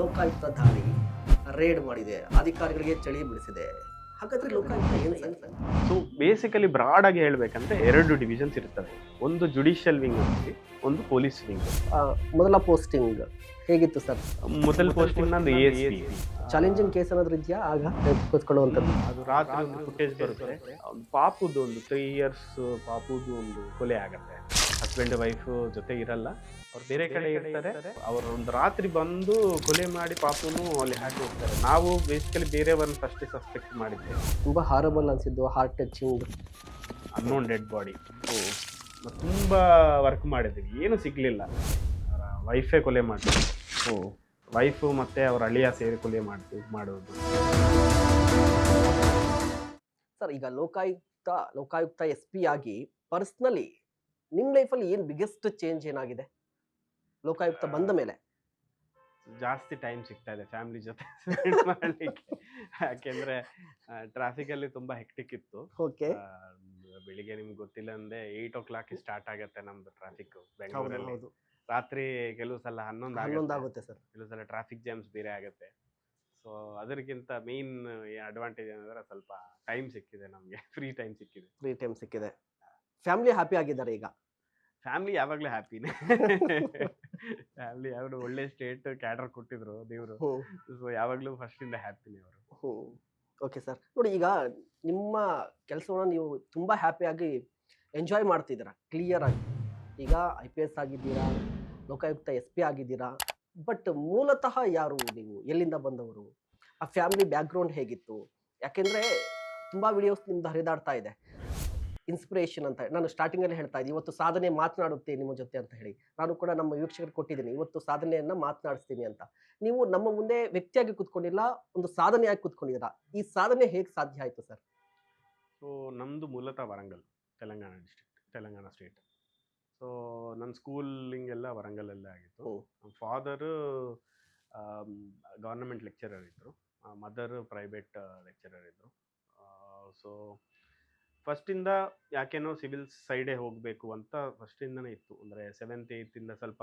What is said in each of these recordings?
ಲೋಕಾಯುಕ್ತ ದಾಳಿ ರೇಡ್ ಮಾಡಿದೆ. ಅಧಿಕಾರಿಗಳಿಗೆ ಚಳಿ ಬಿಡಿಸಿದೆ ಹಾಗಾದ್ರೆ ಲೋಕಾಯುಕ್ತ ಏನು ಸೊ ಬೇಸಿಕಲಿ ಬ್ರಾಡ್ ಆಗಿ ಹೇಳ್ಬೇಕಂದ್ರೆ ಎರಡು ಡಿವಿಷನ್ಸ್ ಇರ್ತವೆ ಒಂದು ಜುಡಿಷಿಯಲ್ ವಿಂಗ್ ಒಂದು ಪೊಲೀಸ್ ವಿಂಗ್ ಮೊದಲ ಪೋಸ್ಟಿಂಗ್ ಹೇಗಿತ್ತು ಸರ್? ಮೊದಲ ಪೋಸ್ಟಿಂಗ್ ನಂದು ಎ ಚಾಲೆಂಜಿಂಗ್ ಕೇಸ್ ಏನಾದ್ರು ಇದೆಯಾ? ಆಗ ಕೂತ್ಕೊಳ್ಳುವಂಥದ್ದು. ಅದು ರಾತ್ರಿ ಒಂದು ಫುಟೇಜ್ ಬರುತ್ತೆ. ಪಾಪುದು ಒಂದು ತ್ರೀ ಇಯರ್ಸ್ ಪಾಪುದು ಒಂದು ಕೊಲೆ ಆಗತ್ತೆ. ಹಸ್ಬೆಂಡ್ ವೈಫ್ ಜೊತೆ ಇರಲ್ಲ. ಅವ್ರು ಬೇರೆ ಕಡೆ ಇರ್ತಾರೆ. ಅವರು ಒಂದು ರಾತ್ರಿ ಬಂದು ಕೊಲೆ ಮಾಡಿ ಪಾಪುನು ಅಲ್ಲಿ ಹಾಕಿ ಹೋಗ್ತಾರೆ. ನಾವು ಬೇಸಿಕಲಿ ಬೇರೆಯವರನ್ನ ಫಸ್ಟ್ ಸಸ್ಪೆಕ್ಟ್ ಮಾಡಿದ್ದೆ. ತುಂಬಾ horrible ಅನ್ಸಿದ್ದು heart touching unknown dead body ತುಂಬ ವರ್ಕ್ ಮಾಡಿದ್ವಿ. ಏನು ಸಿಗ್ಲಿಲ್ಲ. ವೈಫೇ ಕೊಲೆ ಮಾಡ್ತೀವಿ ವೈಫು ಮತ್ತೆ ಅವ್ರ ಅಳಿಯ ಸೇರಿ ಕೊಲೆ ಮಾಡ್ತೀವಿ ಮಾಡೋದು. ಸರ್ ಈಗ ಲೋಕಾಯುಕ್ತ ಲೋಕಾಯುಕ್ತ ಎಸ್ ಪಿ ಆಗಿ ಪರ್ಸ್ನಲಿ ನಿಮ್ಮ ಲೈಫಲ್ಲಿ ಏನು ಬಿಗ್ಗೆಸ್ಟ್ ಚೇಂಜ್ ಏನಾಗಿದೆ? ಲೋಕಾಯುಕ್ತ ಬಂದ ಮೇಲೆ. ಜಾಸ್ತಿ ಟೈಮ್ ಸಿಗ್ತಾ ಇದೆ ಫ್ಯಾಮಿಲಿ ಜೊತೆ ಮಾಡ್ಲಿಕ್ಕೆ. ಯಾಕೆಂದ್ರೆ ಟ್ರಾಫಿಕ್ ಅಲ್ಲಿ ತುಂಬಾ ಹೆಕ್ಟಿಕ್ ಇತ್ತು. ಓಕೆ ಬೆಳಿಗ್ಗೆ ನಿಮ್ಗೆ ಗೊತ್ತಿಲ್ಲ ಅಂದ್ರೆ ಏಯ್ಟ್ ಓ ಕ್ಲಾಕ್ ಸ್ಟಾರ್ಟ್ ಆಗತ್ತೆ ನಮ್ದು ಟ್ರಾಫಿಕ್ ಬೆಂಗಳೂರಲ್ಲಿ. ರಾತ್ರಿ ಕೆಲವು ಸಲ ಹನ್ನೊಂದು ಆಗುತ್ತೆ. ಸರ್. ಕೆಲವು ಸಲ ಟ್ರಾಫಿಕ್ ಜಾಮ್ಸ್ ಬೇರೆ ಆಗುತ್ತೆ. ಸೊ ಅದಕ್ಕಿಂತ ಮೇನ್ ಅಡ್ವಾಂಟೇಜ್ ಏನಂದ್ರೆ ಸ್ವಲ್ಪ ಟೈಮ್ ಸಿಕ್ಕಿದೆ ನಮಗೆ. ಫ್ರೀ ಟೈಮ್ ಸಿಕ್ಕಿದೆ. ಫ್ರೀ ಟೈಮ್ ಸಿಕ್ಕಿದೆ. ಫ್ಯಾಮಿಲಿ ಹ್ಯಾಪಿ ಆಗಿದ್ದಾರೆ ಈಗ. ಫ್ಯಾಮಿಲಿ ಯಾವಾಗಲೂ ಹ್ಯಾಪಿನೇ ಫ್ಯಾಮಿಲಿ ಯಾವಾಗಲೂ ಒಳ್ಳೆ ಸ್ಟೇಟ್ ಕ್ಯಾಡರ್ ಕೊಟ್ಟಿದ್ರು ದೇವರು. ಸೊ ಯಾವಾಗಲೂ ಇಂದ ಹ್ಯಾಪಿನೇ ಅವರು. Okay sir. ನೋಡಿ ಈಗ ನಿಮ್ಮ ಕೆಲಸವನ್ನು ನೀವು ತುಂಬಾ ಹ್ಯಾಪಿಯಾಗಿ ಎಂಜಾಯ್ ಮಾಡ್ತಿದ್ದೀರ ಕ್ಲಿಯರ್ ಆಗಿ. ಈಗ ಐ ಪಿ ಎಸ್ ಆಗಿದ್ದೀರಾ ಲೋಕಾಯುಕ್ತ ಎಸ್ ಪಿ ಆಗಿದ್ದೀರಾ ಬಟ್ ಮೂಲತಃ ಯಾರು ನೀವು? ಎಲ್ಲಿಂದ ಬಂದವರು? ಆ ಫ್ಯಾಮಿಲಿ ಬ್ಯಾಕ್ಗ್ರೌಂಡ್ ಹೇಗಿತ್ತು? ಯಾಕೆಂದ್ರೆ ತುಂಬಾ ವಿಡಿಯೋಸ್ ನಿಮ್ದು ಹರಿದಾಡ್ತಾ ಇದೆ. ಇನ್ಸ್ಪಿರೇಷನ್ ಅಂತ ನಾನು ಸ್ಟಾರ್ಟಿಂಗ್ ಅಲ್ಲಿ ಹೇಳ್ತಾ ಇದ್ದೀನಿ. ಇವತ್ತು ಸಾಧನೆ ಮಾತನಾಡುತ್ತೆ ನಿಮ್ಮ ಜೊತೆ ಅಂತ ಹೇಳಿ. ನಾನು ಕೂಡ ನಮ್ಮ ವೀಕ್ಷಕರು ಕೊಟ್ಟಿದ್ದೀನಿ. ಇವತ್ತು ಸಾಧನೆಯನ್ನು ಮಾತನಾಡಿಸ್ತೀನಿ ಅಂತ. ನೀವು ನಮ್ಮ ಮುಂದೆ ವ್ಯಕ್ತಿಯಾಗಿ ಕೂತ್ಕೊಂಡಿಲ್ಲ ಒಂದು ಸಾಧನೆಯಾಗಿ ಕೂತ್ಕೊಂಡಿದ್ದೀರಾ? ಈ ಸಾಧನೆ ಹೇಗೆ ಸಾಧ್ಯ ಆಯಿತು ಸರ್? ಸೊ ನಮ್ಮದು ಮೂಲತಃ Warangal Telangana district Telangana state so ನನ್ನ ಸ್ಕೂಲಿಂಗ್ ಎಲ್ಲ ವರಂಗಲಲ್ಲೇ ಆಗಿತ್ತು. ನಮ್ಮ ಫಾದರು ಗೌರ್ನಮೆಂಟ್ ಲೆಕ್ಚರರ್ ಇದ್ದರು ಮದರ್ ಪ್ರೈವೇಟ್ ಲೆಕ್ಚರರ್ ಇದ್ದರು ಸೊ ಫಸ್ಟಿಂದ ಯಾಕೇನೋ ಸಿವಿಲ್ ಸೈಡೇ ಹೋಗಬೇಕು ಅಂತ ಫಸ್ಟಿಂದನೇ ಇತ್ತು. ಅಂದರೆ ಸೆವೆಂತ್ ಏಯ್ತಿಂದ ಸ್ವಲ್ಪ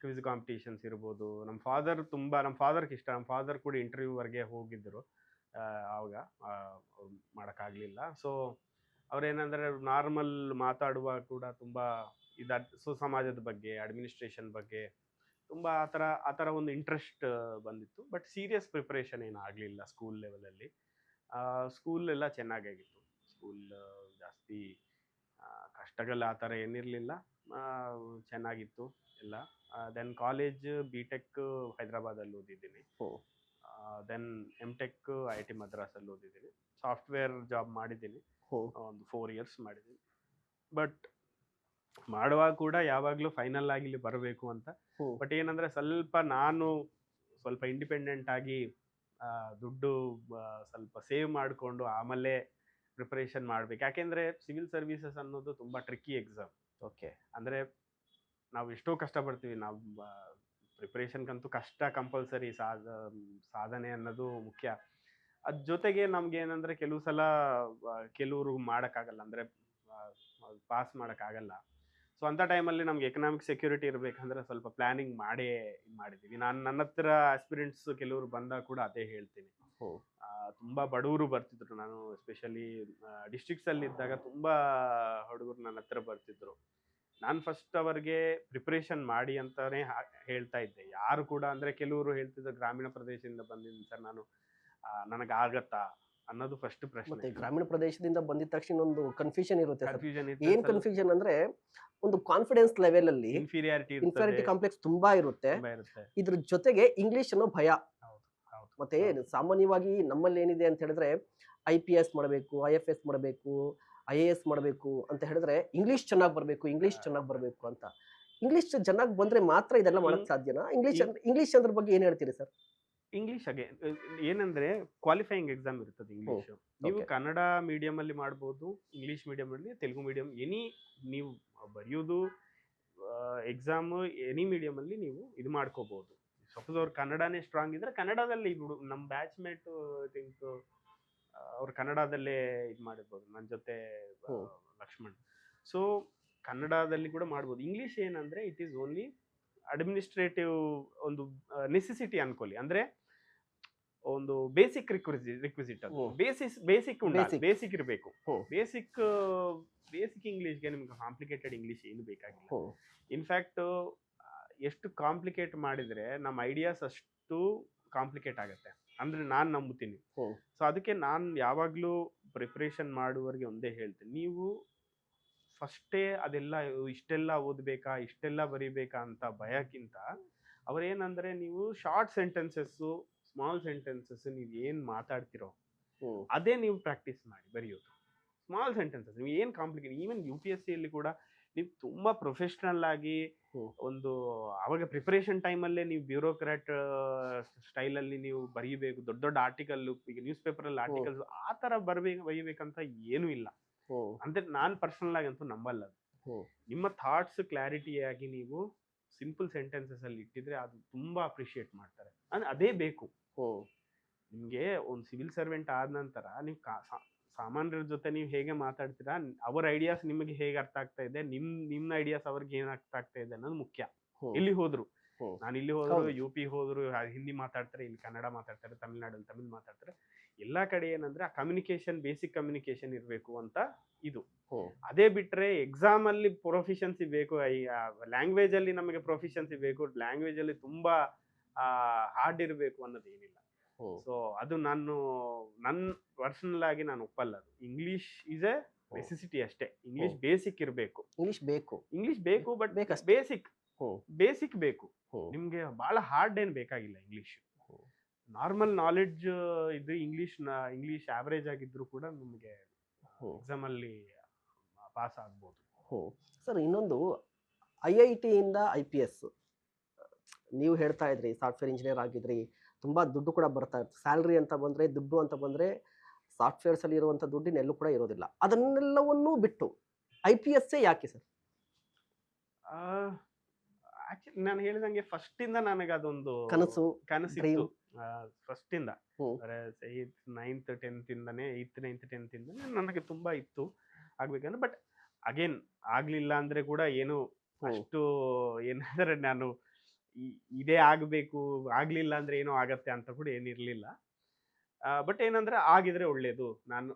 ಕ್ವಿಜ್ ಕಾಂಪಿಟೇಷನ್ಸ್ ಇರ್ಬೋದು. ನಮ್ಮ ಫಾದರ್ ತುಂಬ ನಮ್ಮ ಫಾದರ್ಗೆ ಇಷ್ಟ. ನಮ್ಮ ಫಾದರ್ ಕೂಡ ಇಂಟರ್ವ್ಯೂವರೆಗೆ ಹೋಗಿದ್ದರು. ಆವಾಗ ಮಾಡೋಕ್ಕಾಗಲಿಲ್ಲ. ಸೊ, ಅವ್ರೇನಂದರೆ ನಾರ್ಮಲ್ ಮಾತಾಡುವಾಗ ಕೂಡ ತುಂಬ ಇದು ಸೊ ಸಮಾಜದ ಬಗ್ಗೆ, ಅಡ್ಮಿನಿಸ್ಟ್ರೇಷನ್ ಬಗ್ಗೆ ತುಂಬ ಆ ಥರ ಆ ಥರ ಒಂದು ಇಂಟ್ರೆಸ್ಟ್ ಬಂದಿತ್ತು. ಬಟ್ ಸೀರಿಯಸ್ ಪ್ರಿಪ್ರೇಷನ್ ಏನು ಆಗಲಿಲ್ಲ ಸ್ಕೂಲ್ ಲೆವೆಲಲ್ಲಿ. ಸ್ಕೂಲ್ ಎಲ್ಲ ಚೆನ್ನಾಗಾಗಿತ್ತು. ಸ್ಕೂಲ್ ಜಾಸ್ತಿ ಕಷ್ಟಗಳು ಆ ಥರ ಏನಿರಲಿಲ್ಲ. ಚೆನ್ನಾಗಿತ್ತು ಎಲ್ಲ. ದೆನ್ ಕಾಲೇಜ್ ಬಿ ಟೆಕ್ ಹೈದ್ರಾಬಾದಲ್ಲಿ ಓದಿದ್ದೀನಿ. Then M tech I T ಮದ್ರಾಸಲ್ಲಿ ಓದಿದ್ದೀನಿ. ಸಾಫ್ಟ್ವೇರ್ ಜಾಬ್ ಮಾಡಿದ್ದೀನಿ. ಒಂದು ಫೋರ್ ಇಯರ್ಸ್ ಮಾಡಿದ್ದೀನಿ. ಬಟ್ ಮಾಡುವಾಗ ಕೂಡ ಯಾವಾಗಲೂ ಫೈನಲ್ ಆಗಿ ಇಲ್ಲಿ ಬರಬೇಕು ಅಂತ. ಬಟ್ ಏನಂದ್ರೆ ಸ್ವಲ್ಪ ನಾನು ಸ್ವಲ್ಪ ಇಂಡಿಪೆಂಡೆಂಟ್ ಆಗಿ ದುಡ್ಡು ಸ್ವಲ್ಪ ಸೇವ್ ಮಾಡಿಕೊಂಡು ಆಮೇಲೆ ಪ್ರಿಪರೇಷನ್ ಮಾಡ್ಬೇಕು. ಯಾಕೆಂದ್ರೆ ಸಿವಿಲ್ ಸರ್ವಿಸಸ್ ಅನ್ನೋದು ತುಂಬಾ ಟ್ರಿಕ್ಕಿ ಎಕ್ಸಾಮ್ ಓಕೆ ಅಂದ್ರೆ ನಾವು ಎಷ್ಟೋ ಕಷ್ಟಪಡ್ತೀವಿ. ನಾವು ಪ್ರಿಪ್ರೇಷನ್ಗಂತೂ ಕಷ್ಟ ಕಂಪಲ್ಸರಿ ಸಾಧ ಸಾಧನೆ ಅನ್ನೋದು ಮುಖ್ಯ. ಅದ್ ಜೊತೆಗೆ ನಮ್ಗೆ ಏನಂದ್ರೆ ಕೆಲವು ಸಲ ಕೆಲವರು ಮಾಡೋಕ್ಕಾಗಲ್ಲ. ಅಂದ್ರೆ ಪಾಸ್ ಮಾಡೋಕ್ಕಾಗಲ್ಲ. ಸೊ ಅಂಥ ಟೈಮಲ್ಲಿ ನಮ್ಗೆ ಎಕನಾಮಿಕ್ ಸೆಕ್ಯೂರಿಟಿ ಇರಬೇಕಂದ್ರೆ ಸ್ವಲ್ಪ ಪ್ಲಾನಿಂಗ್ ಮಾಡೇ ಮಾಡಿದ್ದೀವಿ ನಾನು ನನ್ನ ಹತ್ರ ಆಸ್ಪಿರೆಂಟ್ಸ್ ಕೆಲವರು ಬಂದಾಗ ಕೂಡ ಅದೇ ಹೇಳ್ತೀನಿ. ತುಂಬಾ ಬಡವರು ಬರ್ತಿದ್ರು. ನಾನು ಎಸ್ಪೆಷಲಿ ಡಿಸ್ಟ್ರಿಕ್ಸ್ ಅಲ್ಲಿ ಇದ್ದಾಗ ತುಂಬಾ ಹುಡುಗರು ನನ್ನ ಹತ್ರ ಬರ್ತಿದ್ರು. ನಾನು ಫಸ್ಟ್ ಅವರಿಗೆ ಪ್ರಿಪ್ರೇಷನ್ ಮಾಡಿ ಅಂತಾನೆ ಹೇಳ್ತಾ ಇದ್ದೆ. ಯಾರು ಕೂಡ ಅಂದ್ರೆ ಕೆಲವರು ಹೇಳ್ತಿದ್ರು ಗ್ರಾಮೀಣ ಪ್ರದೇಶದಿಂದ ಬಂದಿದ್ದೀನಿ ಸರ್ ನಾನು. ನನಗೆ ಆಗತ್ತಾ ಅನ್ನೋದು ಫಸ್ಟ್ ಮತ್ತೆ ಪ್ರಶ್ನೆ ಗ್ರಾಮೀಣ ಪ್ರದೇಶದಿಂದ ಬಂದಿದ ತಕ್ಷಣ ಒಂದು ಕನ್ಫ್ಯೂಷನ್ ಇರುತ್ತೆ ಕನ್ಫ್ಯೂಷನ್ ಏನ್ ಕನ್ಫ್ಯೂಷನ್ ಅಂದ್ರೆ ಒಂದು ಕಾನ್ಫಿಡೆನ್ಸ್ ಲೆವೆಲ್ ಅಲ್ಲಿ ಇನ್ಫೀರಿಯಾರಿಟಿ ಇನ್ಫಾರಿಟಿ ಕಾಂಪ್ಲೆಕ್ಸ್ ತುಂಬಾ ಇರುತ್ತೆ. ಇದ್ರ ಜೊತೆಗೆ ಇಂಗ್ಲಿಷ್ ಅನ್ನೋ ಭಯ. ಮತ್ತೆ ಸಾಮಾನ್ಯವಾಗಿ ನಮ್ಮಲ್ಲಿ ಏನಿದೆ ಅಂತ ಹೇಳಿದ್ರೆ ಐ ಪಿ ಎಸ್ ಮಾಡಬೇಕು ಐ ಎಫ್ ಎಸ್ ಮಾಡಬೇಕು ಐ ಎ ಎಸ್ ಮಾಡಬೇಕು ಅಂತ ಹೇಳಿದ್ರೆ ಇಂಗ್ಲಿಷ್ ಚೆನ್ನಾಗಿ ಬರಬೇಕು ಇಂಗ್ಲಿಷ್ ಚೆನ್ನಾಗಿ ಬರಬೇಕು ಅಂತ. ಇಂಗ್ಲಿಷ್ ಚೆನ್ನಾಗಿ ಬಂದ್ರೆ ಮಾತ್ರ ಇದೆಲ್ಲ ಮಾಡಕ್ ಸಾಧ್ಯನಾ? ಇಂಗ್ಲಿಷ್ ಇಂಗ್ಲಿಷ್ ಅದ್ರ ಬಗ್ಗೆ ಏನ್ ಹೇಳ್ತೀರಿ ಸರ್? ಇಂಗ್ಲಿಷ್ ಹಾಗೆ ಏನಂದ್ರೆ ಕ್ವಾಲಿಫೈಯಿಂಗ್ ಎಕ್ಸಾಮ್ ಇರ್ತದೆ ಇಂಗ್ಲಿಷ್ ನೀವು ಕನ್ನಡ ಮೀಡಿಯಂ ಅಲ್ಲಿ ಮಾಡ್ಬೋದು ಇಂಗ್ಲಿಷ್ ಮೀಡಿಯಂ ಅಲ್ಲಿ ತೆಲುಗು ಮೀಡಿಯಂ ಎನಿ ನೀವು ಬರೆಯೋದು ಎಕ್ಸಾಮ್ ಎನಿ ಮೀಡಿಯಂ ಅಲ್ಲಿ ನೀವು ಇದು ಮಾಡ್ಕೋಬಹುದು ಸಪೋಸ್ ಅವ್ರು ಕನ್ನಡನೇ ಸ್ಟ್ರಾಂಗ್ ಇದ್ರೆ ಕನ್ನಡದಲ್ಲಿ ಬಿಡು. ನಮ್ಮ ಬ್ಯಾಚ್ ಮೇಟ್ ಥಿಂಕ್ ಅವ್ರು ಕನ್ನಡದಲ್ಲೇ ಇದು ಮಾಡಿರ್ಬೋದು. ನನ್ನ ಜೊತೆ. ಲಕ್ಷ್ಮಣ್. ಸೊ ಕನ್ನಡದಲ್ಲಿ ಕೂಡ ಮಾಡ್ಬೋದು. ಇಂಗ್ಲಿಷ್ ಏನಂದ್ರೆ ಇಟ್ ಈಸ್ ಓನ್ಲಿ ಅಡ್ಮಿನಿಸ್ಟ್ರೇಟಿವ್ ಒಂದು ನೆಸೆಸಿಟಿ ಅನ್ಕೊಳ್ಳಿ. ಅಂದ್ರೆ ಒಂದು ಬೇಸಿಕ್ ರಿಕ್ವಿಸಿ ರಿಕ್ವಿಸಿಟ್ ಅದು. ಬೇಸಿಸ್ ಬೇಸಿಕ್ ಉಂಟು. ಬೇಸಿಕ್ ಇರಬೇಕು. ಬೇಸಿಕ್ ಬೇಸಿಕ್ ಇಂಗ್ಲಿಷ್ಗೆ ನಿಮ್ಗೆ ಕಾಂಪ್ಲಿಕೇಟೆಡ್ ಇಂಗ್ಲಿಷ್ ಏನು ಬೇಕಾಗಿಲ್ಲ. ಇನ್ ಇನ್ಫ್ಯಾಕ್ಟ್ ಎಷ್ಟು ಕಾಂಪ್ಲಿಕೇಟ್ ಮಾಡಿದ್ರೆ ನಮ್ಮ ಐಡಿಯಾಸ್ ಅಷ್ಟು ಕಾಂಪ್ಲಿಕೇಟ್ ಆಗುತ್ತೆ ಅಂದ್ರೆ ನಾನು ನಂಬುತ್ತೀನಿ. ಸೊ ಅದಕ್ಕೆ ನಾನು ಯಾವಾಗಲೂ ಪ್ರಿಪ್ರೇಷನ್ ಮಾಡುವವರಿಗೆ ಒಂದೇ ಹೇಳ್ತೀನಿ ನೀವು ಫಸ್ಟೇ ಅದೆಲ್ಲ ಇಷ್ಟೆಲ್ಲ ಓದಬೇಕಾ ಇಷ್ಟೆಲ್ಲ ಬರಿಬೇಕಾ ಅಂತ ಭಯಕ್ಕಿಂತ ಅವ್ರೇನಂದ್ರೆ ನೀವು ಶಾರ್ಟ್ ಸೆಂಟೆನ್ಸಸ್ಸು ಸ್ಮಾಲ್ ಸೆಂಟೆನ್ಸಸ್ ನೀವು ಏನು ಮಾತಾಡ್ತಿರೋ ಅದೇ ನೀವು ಪ್ರಾಕ್ಟೀಸ್ ಮಾಡಿ ಬರೆಯೋದು ಸ್ಮಾಲ್ ಸೆಂಟೆನ್ಸಸ್ ನೀವು ಏನು complicate even U P S ಸಿಯಲ್ಲಿ ಕೂಡ ನೀವು ತುಂಬ ಪ್ರೊಫೆಷ್ನಲ್ ಆಗಿ. ಒಂದು ಅವಾಗ ಪ್ರಿಪರೇಷನ್ ಟೈಮಲ್ಲೇ ನೀವು ಬ್ಯೂರೋಕ್ರಾಟ್ ಸ್ಟೈಲಲ್ಲಿ ನೀವು ಬರೀಬೇಕು. ದೊಡ್ಡ ದೊಡ್ಡ ಆರ್ಟಿಕಲ್ ಈಗ ನ್ಯೂಸ್ ಪೇಪರಲ್ಲಿ ಆರ್ಟಿಕಲ್ಸ್ ಆ ತರ ಬರಬೇಕು ಬರೀಬೇಕಂತ ಏನೂ ಇಲ್ಲ. ಅಂದ್ರೆ ನಾನು ಪರ್ಸನಲ್ ಆಗಿ ಅಂತೂ ನಂಬಲ್ಲ. ನಿಮ್ಮ ಥಾಟ್ಸ್ ಕ್ಲಾರಿಟಿಯಾಗಿ ನೀವು ಸಿಂಪಲ್ ಸೆಂಟೆನ್ಸಸ್ ಅಲ್ಲಿ ಇಟ್ಟಿದ್ರೆ ಅದು ತುಂಬಾ ಅಪ್ರಿಷಿಯೇಟ್ ಮಾಡ್ತಾರೆ. ಅಂದ್ರೆ ಅದೇ ಬೇಕು. ನಿಮ್ಗೆ ಒಂದು ಸಿವಿಲ್ ಸರ್ವೆಂಟ್ ಆದ ನಂತರ ನೀವು ಸಾಮಾನ್ಯರ ಜೊತೆ ನೀವು ಹೇಗೆ ಮಾತಾಡ್ತೀರಾ ಅವರ ಐಡಿಯಾಸ್ ನಿಮಗೆ ಹೇಗೆ ಅರ್ಥ ಆಗ್ತಾ ಇದೆ ನಿಮ್ ನಿಮ್ಮ ಐಡಿಯಾಸ್ ಅವ್ರಿಗೆ ಏನ್ ಅರ್ಥ ಆಗ್ತಾ ಇದೆ ಅನ್ನೋದು ಮುಖ್ಯ ಇಲ್ಲಿ ಹೋದ್ರು. ನಾನು ಇಲ್ಲಿ ಹೋದ್ರು ಹೌದು. ಯು ಪಿ ಹೋದ್ರು ಹಿಂದಿ ಮಾತಾಡ್ತಾರೆ ಇಲ್ಲಿ ಕನ್ನಡ ಮಾತಾಡ್ತಾರೆ ತಮಿಳ್ನಾಡಲ್ಲಿ ತಮಿಳ್ ಮಾತಾಡ್ತಾರೆ ಎಲ್ಲಾ ಕಡೆ ಏನಂದ್ರೆ ಆ ಕಮ್ಯುನಿಕೇಶನ್ ಬೇಸಿಕ್ ಕಮ್ಯುನಿಕೇಶನ್ ಇರಬೇಕು ಅಂತ ಇದು ಅದೇ ಬಿಟ್ರೆ ಎಕ್ಸಾಮ್ ಅಲ್ಲಿ ಪ್ರೊಫಿಷನ್ಸಿ ಬೇಕು ಲ್ಯಾಂಗ್ವೇಜ್ ಅಲ್ಲಿ ನಮಗೆ ಪ್ರೊಫಿಷನ್ಸಿ ಬೇಕು ಲ್ಯಾಂಗ್ವೇಜ್ ಅಲ್ಲಿ ತುಂಬಾ ಹಾರ್ಡ್ ಇರಬೇಕು ಅನ್ನೋದು ಏನಿಲ್ಲ ಹ್ಮ್. ಸೊ ಅದು ನಾನು ನನ್ನ ಪರ್ಸನಲ್ ಆಗಿ ನಾನು ಒಪ್ಪಲ್ಲ ಅದು ಇಂಗ್ಲಿಷ್ ಇಸ್ ಎ ನೆಸೆಸಿಟಿ ಅಷ್ಟೇ ಇಂಗ್ಲಿಷ್. ಬೇಸಿಕ್ ಇರಬೇಕು ಇಂಗ್ಲಿಷ್ ಬೇಕು ಇಂಗ್ಲಿಷ್ ಬೇಕು ಬಟ್. ಬೇಸಿಕ್. ಬೇಸಿಕ್ ಬೇಕು. ನಿಮ್ಗೆ ಬಹಳ ಹಾರ್ಡ್ ಏನ್ ಬೇಕಾಗಿಲ್ಲ ಇಂಗ್ಲಿಷ್. ನಾರ್ಮಲ್ ನಾಲೆಡ್ಜ್ ಇದು ಇಂಗ್ಲಿಷ್ ಇಂಗ್ಲಿಷ್ ಆವರೇಜ್ ಆಗಿದ್ರು ಕೂಡ ನಮಗೆ. ಎಕ್ಸಾಮ್ ಅಲ್ಲಿ ಪಾಸ್ ಆಗ್ಬೋದು ಹೋ ಸರ್ ಇನ್ನೊಂದು ಐ ಐ ಟಿಯಿಂದ ಐ ಪಿ ಎಸ್ ನೀವು ಹೇಳ್ತಾ ಇದ್ರಿ ಸಾಫ್ಟ್ವೇರ್ ಇಂಜಿನಿಯರ್ ಆಗಿದ್ರಿ ತುಂಬ ದುಡ್ಡು ಕೂಡ ಬರ್ತಾ ಇತ್ತು ಸ್ಯಾಲ್ರಿ ಅಂತ ಬಂದರೆ ದುಡ್ಡು ಅಂತ ಬಂದರೆ ಸಾಫ್ಟ್ವೇರ್ಸಲ್ಲಿ ಇರುವಂಥ ದುಡ್ಡಿನ ಎಲ್ಲೂ ಕೂಡ ಇರೋದಿಲ್ಲ. ಅದನ್ನೆಲ್ಲವನ್ನೂ ಬಿಟ್ಟು ಐ ಪಿ ಎಸ್ಸೇ ಯಾಕೆ ಸರ್? ಆಕ್ಚುಲಿ ನಾನು ಹೇಳಿದಂಗೆ ಫಸ್ಟ್ ಇಂದ ನನಗೆ ಅದೊಂದು ಕನಸು ಕನಸಿತ್ತು. ಫಸ್ಟ್ ಇಂದ. ನೈನ್ತ್ ಟೆಂತ್ ಇಂದನೇ ಏತ್ ನೈನ್ತ್ ಟೆಂತ್ ಇಂದನೇ ನನಗೆ ತುಂಬಾ ಇತ್ತು ಆಗ್ಬೇಕಂದ್ರೆ. ಬಟ್ ಅಗೇನ್ ಆಗ್ಲಿಲ್ಲ ಅಂದ್ರೆ ಕೂಡ ಏನು. ಅಷ್ಟು ಏನಾದ್ರೆ ನಾನು ಇದೇ ಆಗಬೇಕು ಆಗಲಿಲ್ಲ ಅಂದ್ರೆ ಏನೋ ಆಗತ್ತೆ ಅಂತ ಕೂಡ ಏನಿರಲಿಲ್ಲ ಬಟ್ ಏನಂದ್ರೆ ಆಗಿದ್ರೆ ಒಳ್ಳೇದು. ನಾನು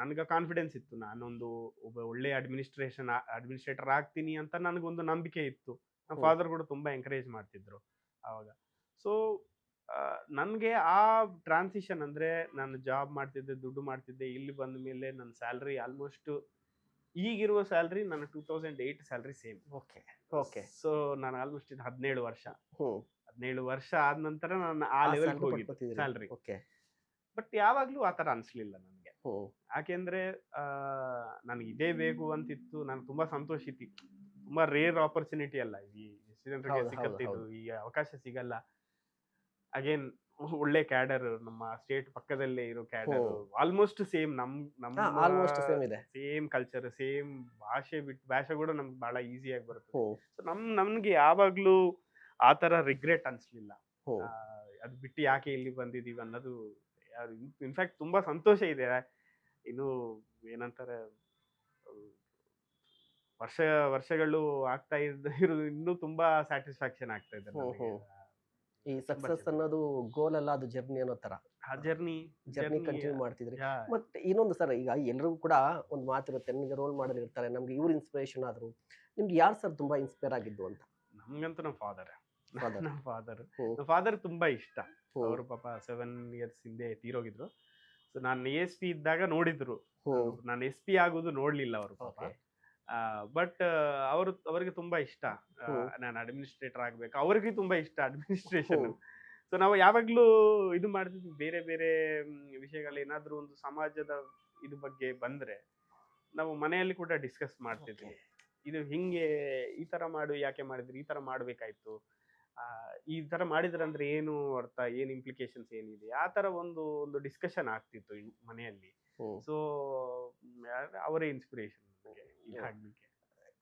ನನಗೆ ಕಾನ್ಫಿಡೆನ್ಸ್ ಇತ್ತು. ನಾನೊಂದು ಒಬ್ಬ ಒಳ್ಳೆ ಅಡ್ಮಿನಿಸ್ಟ್ರೇಷನ್ ಅಡ್ಮಿನಿಸ್ಟ್ರೇಟರ್ ಆಗ್ತೀನಿ ಅಂತ ನನಗೊಂದು ನಂಬಿಕೆ ಇತ್ತು. ನಮ್ಮ ಫಾದರ್ ಕೂಡ ತುಂಬಾ ಎಂಕರೇಜ್ ಮಾಡ್ತಿದ್ರು ಆವಾಗ. ಸೊ ನನಗೆ ಆ ಟ್ರಾನ್ಸಿಷನ್ ಅಂದ್ರೆ ನಾನು ಜಾಬ್ ಮಾಡ್ತಿದ್ದೆ ದುಡ್ಡು ಮಾಡ್ತಿದ್ದೆ ಇಲ್ಲಿ ಬಂದ ಮೇಲೆ ನನ್ನ ಸ್ಯಾಲ್ರಿ ಆಲ್ಮೋಸ್ಟ್ ಈಗಿರುವ ಸ್ಯಾಲ್ರಿ ನನ್ನ two thousand eight salary same okay okay so ನಾನು ಆಲ್ಮೋಸ್ಟ್ ಇದು ಹದಿನೇಳು ವರ್ಷ. ಹದಿನೇಳು ವರ್ಷ ಆದ ನಂತರ ನಾನು ಆ ಲೆವೆಲ್ ಹೋಗಿದ್ದು ಸ್ಯಾಲ್ರಿ ಓಕೆ ಬಟ್ ಯಾವಾಗ್ಲೂ ಆ ತರ ಅನ್ಸ್ಲಿಲ್ಲ ನನಗೆ. ಯಾಕೆಂದ್ರೆ ನನಗೆ ಇದೇ ಬೇಕು ಅಂತಿತ್ತು. ನಾನು ತುಂಬಾ ಸಂತೋಷ ಇತ್ತು. ತುಂಬಾ ರೇರ್ ಆಪರ್ಚುನಿಟಿ ಅಲ್ಲ. ಈ ಅವಕಾಶ ಸಿಗಲ್ಲ. ಅಗೇನ್ ಒಳ್ಳೆ ಕ್ಯಾಡರ್ ನಮ್ಮ ಸ್ಟೇಟ್ ಪಕ್ಕದಲ್ಲೇ ಇರೋ ಕ್ಯಾಡರ್. ಆಲ್ಮೋಸ್ಟ್ ಸೇಮ್ ನಮ್ ನಮ್ಮ ಆಲ್ಮೋಸ್ಟ್ ಸೇಮ್ ಇದೆ. ಸೇಮ್ ಕಲ್ಚರ್ ಸೇಮ್ ಭಾಷೆ ಬಿಟ್ಟು ಭಾಷೆ ಕೂಡ ನಮ್ಗೆ ಬಹಳ ಈಸಿಯಾಗಿ ಬರುತ್ತೆ. ಸೊ ನಮ್ ನಮ್ಗೆ ಯಾವಾಗ್ಲೂ ಆ ತರ ರಿಗ್ರೆಟ್ ಅನ್ಸ್ಲಿಲ್ಲ. ಅದ್ ಬಿಟ್ಟು ಯಾಕೆ ಇಲ್ಲಿ ಬಂದಿದೀವಿ ಅನ್ನೋದು ಇನ್ಫ್ಯಾಕ್ಟ್ ತುಂಬಾ ಸಂತೋಷ ಇದೆ. ಇನ್ನು ಏನಂತಾರೆ ವರ್ಷ ವರ್ಷಗಳು ಆಗ್ತಾ ಇದ್ದ ಇರೋದು ಇನ್ನೂ ತುಂಬಾ ಸ್ಯಾಟಿಸ್ಫ್ಯಾಕ್ಷನ್ ಆಗ್ತಾ ಇದೆ. ಈ ಸಕ್ಸಸ್ ಅನ್ನೋದು ಗೋಲ್ ಅಲ್ಲ ಅದು ಜರ್ನಿ ಅನ್ನೋ ತರ. ಆ ಜರ್ನಿ ಜರ್ನಿ ಕಂಟಿನ್ಯೂ ಮಾಡ್ತಿದ್ರಿ. ಮತ್ತೆ ಇನ್ನೊಂದು ಸರ್ ಈಗ ಎಲ್ರಿಗೂ ಕೂಡ ಒಂದು ಮಾತಿರುತ್ತೆ ನಿಮಗೆ ರೋಲ್ ಮಾಡಲ್ ಇರ್ತಾರೆ ನಮ್ಗೆ ಇವ್ರು ಇನ್ಸ್ಪಿರೇಷನ್ ಆದ್ರು. ನಿಮ್ಗೆ ಯಾರು ಸರ್ ತುಂಬಾ ಇನ್ಸ್ಪೈರ್ ಆಗಿದ್ದು ಅಂತ? ನಮ್ಗಂತೂ ನಮ್ಮ ಫಾದರ್. ನಮ್ಮ ಫಾದರ್ ನಮ್ಮ ಫಾದರ್ ತುಂಬಾ ಇಷ್ಟ. ಅವರು ಪಾಪ ಸೆವೆನ್ ಇಯರ್ಸ್ ಹಿಂದೆ ತೀರೋಗಿದ್ರು. ಸೊ ನಾನು ಎಸ್ ಪಿ ಇದ್ದಾಗ ನೋಡಿದ್ರು. ನಾನು ಎಸ್ ಪಿ ಆಗೋದು ನೋಡ್ಲಿಲ್ಲ ಅವರು ಪಾಪ. ಬಟ್ ಅವರು ಅವರಿಗೆ ತುಂಬಾ ಇಷ್ಟ. ನಾನು ಅಡ್ಮಿನಿಸ್ಟ್ರೇಟರ್ ಆಗ್ಬೇಕು. ಅವ್ರಿಗೆ ತುಂಬಾ ಇಷ್ಟ ಅಡ್ಮಿನಿಸ್ಟ್ರೇಷನ್. ಸೊ ನಾವು ಯಾವಾಗ್ಲೂ ಇದು ಮಾಡ್ತಿದ್ವಿ. ಬೇರೆ ಬೇರೆ ವಿಷಯಗಳು ಏನಾದ್ರೂ ಒಂದು ಸಮಾಜದ ಇದು ಬಗ್ಗೆ ಬಂದ್ರೆ ನಾವು ಮನೆಯಲ್ಲಿ ಕೂಡ ಡಿಸ್ಕಸ್ ಮಾಡ್ತಿದ್ವಿ. ಇದು ಹಿಂಗೆ ಈ ತರ ಮಾಡು ಯಾಕೆ ಮಾಡಿದ್ರಿ? ಈ ತರ ಮಾಡ್ಬೇಕಾಯ್ತು. ಈ ತರ ಮಾಡಿದ್ರಂದ್ರೆ ಏನು ಅರ್ಥ? ಏನ್ ಇಂಪ್ಲಿಕೇಶನ್ಸ್ ಏನಿದೆ? ಆ ತರ ಒಂದು ಒಂದು ಡಿಸ್ಕಷನ್ ಆಗ್ತಿತ್ತು ಮನೆಯಲ್ಲಿ. ಸೊ ಅವರೇ ಇನ್ಸ್ಪಿರೇಷನ್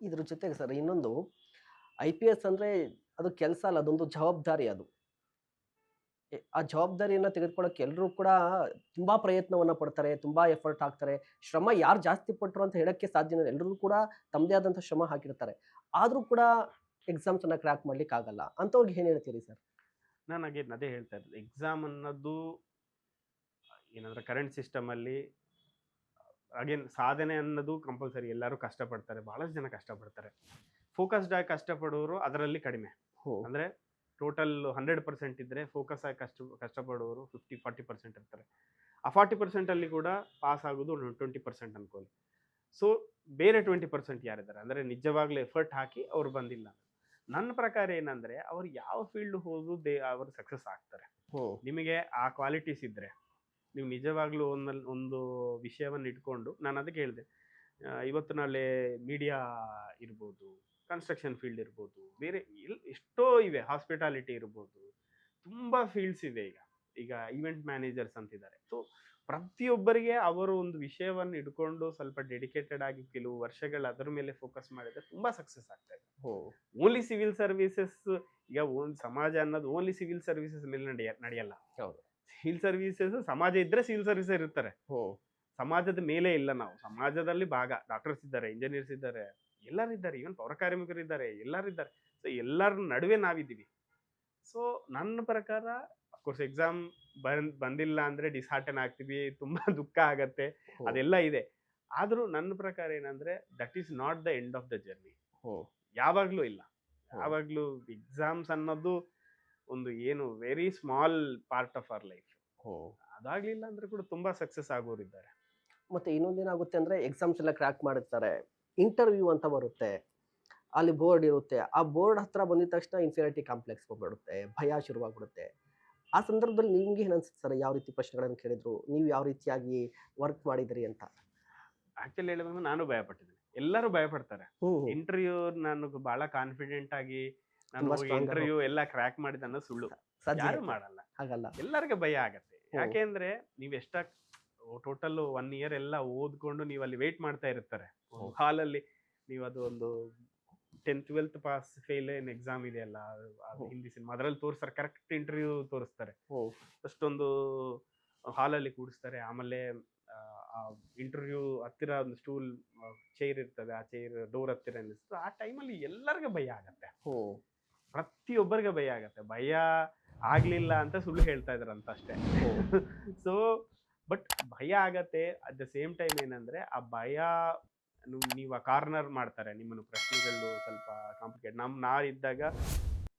ಇದ್ರ ಜೊತೆಗೆ ಸರ್ ಇನ್ನೊಂದು ಐ ಪಿ ಎಸ್ ಅಂದ್ರೆ ಅದು ಕೆಲಸ ಅಲ್ಲ ಅದೊಂದು ಜವಾಬ್ದಾರಿ ಅದು. ಆ ಜವಾಬ್ದಾರಿಯನ್ನು ತೆಗೆದುಕೊಳ್ಳೋಕೆ ಎಲ್ಲರೂ ಕೂಡ ತುಂಬಾ ಪ್ರಯತ್ನವನ್ನ ಪಡ್ತಾರೆ ತುಂಬಾ ಎಫರ್ಟ್ ಹಾಕ್ತಾರೆ. ಶ್ರಮ ಯಾರು ಜಾಸ್ತಿ ಪಟ್ಟರು ಅಂತ ಹೇಳಕ್ಕೆ ಸಾಧ್ಯ ಇಲ್ಲ. ಎಲ್ಲರೂ ಕೂಡ ತಮ್ಮದೇ ಆದಂಥ ಶ್ರಮ ಹಾಕಿರ್ತಾರೆ. ಆದರೂ ಕೂಡ ಎಕ್ಸಾಮ್ಸನ್ನು ಕ್ರ್ಯಾಕ್ ಮಾಡ್ಲಿಕ್ಕೆ ಆಗಲ್ಲ. ಅಂಥವ್ರಿಗೆ ಏನು ಹೇಳ್ತೀರಿ ಸರ್? ನಾನು ಅದೇ ಹೇಳ್ತಾ ಇರೋದು. ಎಕ್ಸಾಮ್ ಅನ್ನೋದು ಏನಂದ್ರೆ ಕರೆಂಟ್ ಸಿಸ್ಟಮಲ್ಲಿ ಅಗೇನ್ ಸಾಧನೆ ಅನ್ನೋದು ಕಂಪಲ್ಸರಿ ಎಲ್ಲರೂ ಕಷ್ಟಪಡ್ತಾರೆ ಭಾಳಷ್ಟು ಜನ ಕಷ್ಟಪಡ್ತಾರೆ. ಫೋಕಸ್ಡ್ ಆಗಿ ಕಷ್ಟಪಡೋರು ಅದರಲ್ಲಿ ಕಡಿಮೆ. ಅಂದ್ರೆ ಅಂದರೆ ಟೋಟಲ್ ಹಂಡ್ರೆಡ್ ಪರ್ಸೆಂಟ್ ಇದ್ದರೆ ಫೋಕಸ್ ಆಗಿ ಕಷ್ಟ ಕಷ್ಟಪಡೋರು ಫಿಫ್ಟಿ ಫಾರ್ಟಿ ಪರ್ಸೆಂಟ್ ಇರ್ತಾರೆ. ಆ ಫಾರ್ಟಿ ಪರ್ಸೆಂಟಲ್ಲಿ ಕೂಡ ಪಾಸ್ ಆಗೋದು ಟ್ವೆಂಟಿ ಪರ್ಸೆಂಟ್ ಅನ್ಕೊಳ್ಳಿ. ಸೊ ಬೇರೆ ಟ್ವೆಂಟಿ ಪರ್ಸೆಂಟ್ ಯಾರಿದ್ದಾರೆ? ಅಂದರೆ ನಿಜವಾಗ್ಲೂ ಎಫರ್ಟ್ ಹಾಕಿ ಅವ್ರು ಬಂದಿಲ್ಲ. ನನ್ನ ಪ್ರಕಾರ ಏನಂದರೆ ಅವ್ರು ಯಾವ ಫೀಲ್ಡ್ ಹೋದ್ರು ದೇ ಅವರು ಸಕ್ಸಸ್ ಆಗ್ತಾರೆ. ನಿಮಗೆ ಆ ಕ್ವಾಲಿಟೀಸ್ ಇದ್ದರೆ ನೀವು ನಿಜವಾಗ್ಲೂ ಒಂದಲ್ಲಿ ಒಂದು ವಿಷಯವನ್ನು ಇಟ್ಕೊಂಡು ನಾನು ಅದಕ್ಕೆ ಹೇಳಿದೆ. ಇವತ್ತು ನಾಳೆ ಮೀಡಿಯಾ ಇರ್ಬೋದು ಕನ್ಸ್ಟ್ರಕ್ಷನ್ ಫೀಲ್ಡ್ ಇರ್ಬೋದು ಬೇರೆ ಎಲ್ ಎಷ್ಟೋ ಇವೆ ಹಾಸ್ಪಿಟಾಲಿಟಿ ಇರ್ಬೋದು ತುಂಬ ಫೀಲ್ಡ್ಸ್ ಇದೆ ಈಗ. ಈಗ ಈವೆಂಟ್ ಮ್ಯಾನೇಜರ್ಸ್ ಅಂತಿದ್ದಾರೆ. ಸೊ ಪ್ರತಿಯೊಬ್ಬರಿಗೆ ಅವರು ಒಂದು ವಿಷಯವನ್ನು ಇಟ್ಕೊಂಡು ಸ್ವಲ್ಪ ಡೆಡಿಕೇಟೆಡ್ ಆಗಿ ಕೆಲವು ವರ್ಷಗಳು ಅದರ ಮೇಲೆ ಫೋಕಸ್ ಮಾಡಿದ್ರೆ ತುಂಬ ಸಕ್ಸಸ್ ಆಗ್ತಾ ಇದೆ. ಓನ್ಲಿ ಸಿವಿಲ್ ಸರ್ವಿಸಸ್ ಈಗ ಒಂದು ಸಮಾಜ ಅನ್ನೋದು ಓನ್ಲಿ ಸಿವಿಲ್ ಸರ್ವಿಸಸ್ ಮೇಲೆ ನಡೆಯ ನಡೆಯಲ್ಲ. ಹೌದು. ಸಿವಿಲ್ ಸರ್ವಿಸಸ್ ಸಮಾಜ ಇದ್ರೆ ಸಿವಿಲ್ ಸರ್ವಿಸ್ ಇರ್ತಾರೆ ಸಮಾಜದ ಮೇಲೆ ಇಲ್ಲ ನಾವು. ಸಮಾಜದಲ್ಲಿ ಭಾಗ. ಡಾಕ್ಟರ್ಸ್ ಇದ್ದಾರೆ ಇಂಜಿನಿಯರ್ಸ್ ಇದ್ದಾರೆ ಎಲ್ಲರೂ ಇದ್ದಾರೆ. ಈವನ್ ಪೌರ ಕಾರ್ಮಿಕರು ಇದ್ದಾರೆ ಎಲ್ಲರೂ ಇದ್ದಾರೆ. ಸೊ ಎಲ್ಲರ ನಡುವೆ ನಾವಿದ್ದೀವಿ. ಸೊ ನನ್ನ ಪ್ರಕಾರ ಅಫ್ಕೋರ್ಸ್ ಎಕ್ಸಾಮ್ ಬಂದ್ ಬಂದಿಲ್ಲ ಅಂದ್ರೆ ಡಿಸ್ಹಾರ್ಟನ್ ಆಗ್ತೀವಿ ತುಂಬಾ ದುಃಖ ಆಗತ್ತೆ. ಅದೆಲ್ಲ ಇದೆ. ಆದ್ರೂ ನನ್ನ ಪ್ರಕಾರ ಏನಂದ್ರೆ that is not the end of the journey ಯಾವಾಗ್ಲೂ ಇಲ್ಲ. ಯಾವಾಗ್ಲೂ ಎಕ್ಸಾಮ್ಸ್ ಅನ್ನೋದು ಒಂದು ಏನು very small part of our life ಅದಾಗ್ಲಿಲ್ಲ ಅಂದ್ರೆ ಕೂಡ ತುಂಬಾ ಸಕ್ಸಸ್ ಆಗೋರಿದ್ದಾರೆ. ಮತ್ತು ಇನ್ನೊಂದೇನಾಗುತ್ತೆ ಅಂದ್ರೆ ಎಕ್ಸಾಮ್ಸ್ ಎಲ್ಲ ಕ್ರ್ಯಾಕ್ ಮಾಡಿರ್ತಾರೆ. ಇಂಟರ್ವ್ಯೂ ಅಂತ ಬರುತ್ತೆ. ಅಲ್ಲಿ ಬೋರ್ಡ್ ಇರುತ್ತೆ. ಆ ಬೋರ್ಡ್ ಹತ್ರ ಬಂದಿದ ತಕ್ಷಣ ಇನ್ಫಿನಿಟಿ ಕಾಂಪ್ಲೆಕ್ಸ್ ಹೋಗ್ಬಿಡುತ್ತೆ. ಭಯ ಶುರುವಾಗ್ಬಿಡುತ್ತೆ. ಆ ಸಂದರ್ಭದಲ್ಲಿ ನಿಮ್ಗೆ ಏನು ಅನ್ಸುತ್ತೆ ಸರ್? ಯಾವ ರೀತಿ ಪ್ರಶ್ನೆಗಳನ್ನು ಕೇಳಿದ್ರು? ನೀವು ಯಾವ ರೀತಿಯಾಗಿ ವರ್ಕ್ ಮಾಡಿದ್ರಿ ಅಂತ? ಆಕ್ಚುಲಿ ಹೇಳಬೇಕಂದ್ರೆ ನಾನು ಭಯ ಪಟ್ಟಿದ್ದೀನಿ ಎಲ್ಲರೂ ಭಯ ಪಡ್ತಾರೆ ಹ್ಞೂ ಇಂಟರ್ವ್ಯೂ ನಾನು ಬಹಳ ಕಾನ್ಫಿಡೆಂಟ್ ಆಗಿ ನಾನು ಇಂಟರ್ವ್ಯೂ ಎಲ್ಲ ಕ್ರ್ಯಾಕ್ ಮಾಡಿದನ್ನ ಸುಳ್ಳು. ಯಾರು ಮಾಡಲ್ಲ. ಹಾಗಲ್ಲ. ಎಲ್ಲರಿಗೂ ಭಯ ಆಗತ್ತೆ. ಯಾಕೆ ಯಾಕೆಂದ್ರೆ ನೀವ್ ಎಷ್ಟ ಟೋಟಲ್ ಒನ್ ಇಯರ್ ಎಲ್ಲ ಓದ್ಕೊಂಡು ನೀವು ಅಲ್ಲಿ ವೇಟ್ ಮಾಡ್ತಾ ಇರ್ತಾರೆ. ಹಾಲ್ ಹಾಲಲ್ಲಿ ನೀವು ಅದು ಒಂದು ಟೆಂತ್ ಟ್ವೆಲ್ತ್ ಪಾಸ್ ಫೇಲ್ ಏನ್ ಎಕ್ಸಾಮ್ ಇದೆಯಲ್ಲ ಹಿಂದಿ ಸಿನಿಮಾ ಅದ್ರಲ್ಲಿ ತೋರಿಸ್ತಾರೆ ಕರೆಕ್ಟ್ ಇಂಟರ್ವ್ಯೂ ತೋರಿಸ್ತಾರೆ. ಅಷ್ಟೊಂದು ಹಾಲಲ್ಲಿ ಕೂಡಿಸ್ತಾರೆ. ಆಮೇಲೆ ಇಂಟರ್ವ್ಯೂ ಹತ್ತಿರ ಒಂದು ಸ್ಟೂಲ್ ಚೇರ್ ಇರ್ತದೆ ಆ ಚೇರ್ ಡೋರ್ ಹತ್ತಿರ ನಿಲ್ಲಿಸ್ತದೆ ಆ ಟೈಮಲ್ಲಿ ಎಲ್ಲರಿಗೂ ಭಯ ಆಗತ್ತೆ. ಪ್ರತಿಯೊಬ್ಬರಿಗೆ ಭಯ ಆಗತ್ತೆ. ಭಯ ಆಗ್ಲಿಲ್ಲ ಅಂತ ಸುಳ್ಳು ಹೇಳ್ತಾ ಇದಾರಂತ ಅಷ್ಟೇ. ಸೊ ಬಟ್ ಭಯ ಆಗತ್ತೆ. ಅಟ್ ದ ಸೇಮ್ ಟೈಮ್ ಏನಂದ್ರೆ ಆ ಭಯ ನೀವು ಕಾರ್ನರ್ ಮಾಡ್ತಾರೆ ನಿಮ್ಮನ್ನು ಪ್ರಶ್ನೆಗಳು ಸ್ವಲ್ಪ ಕಾಂಪ್ಲಿಕೇಟ್ ನಮ್ ನಾ ಇದ್ದಾಗ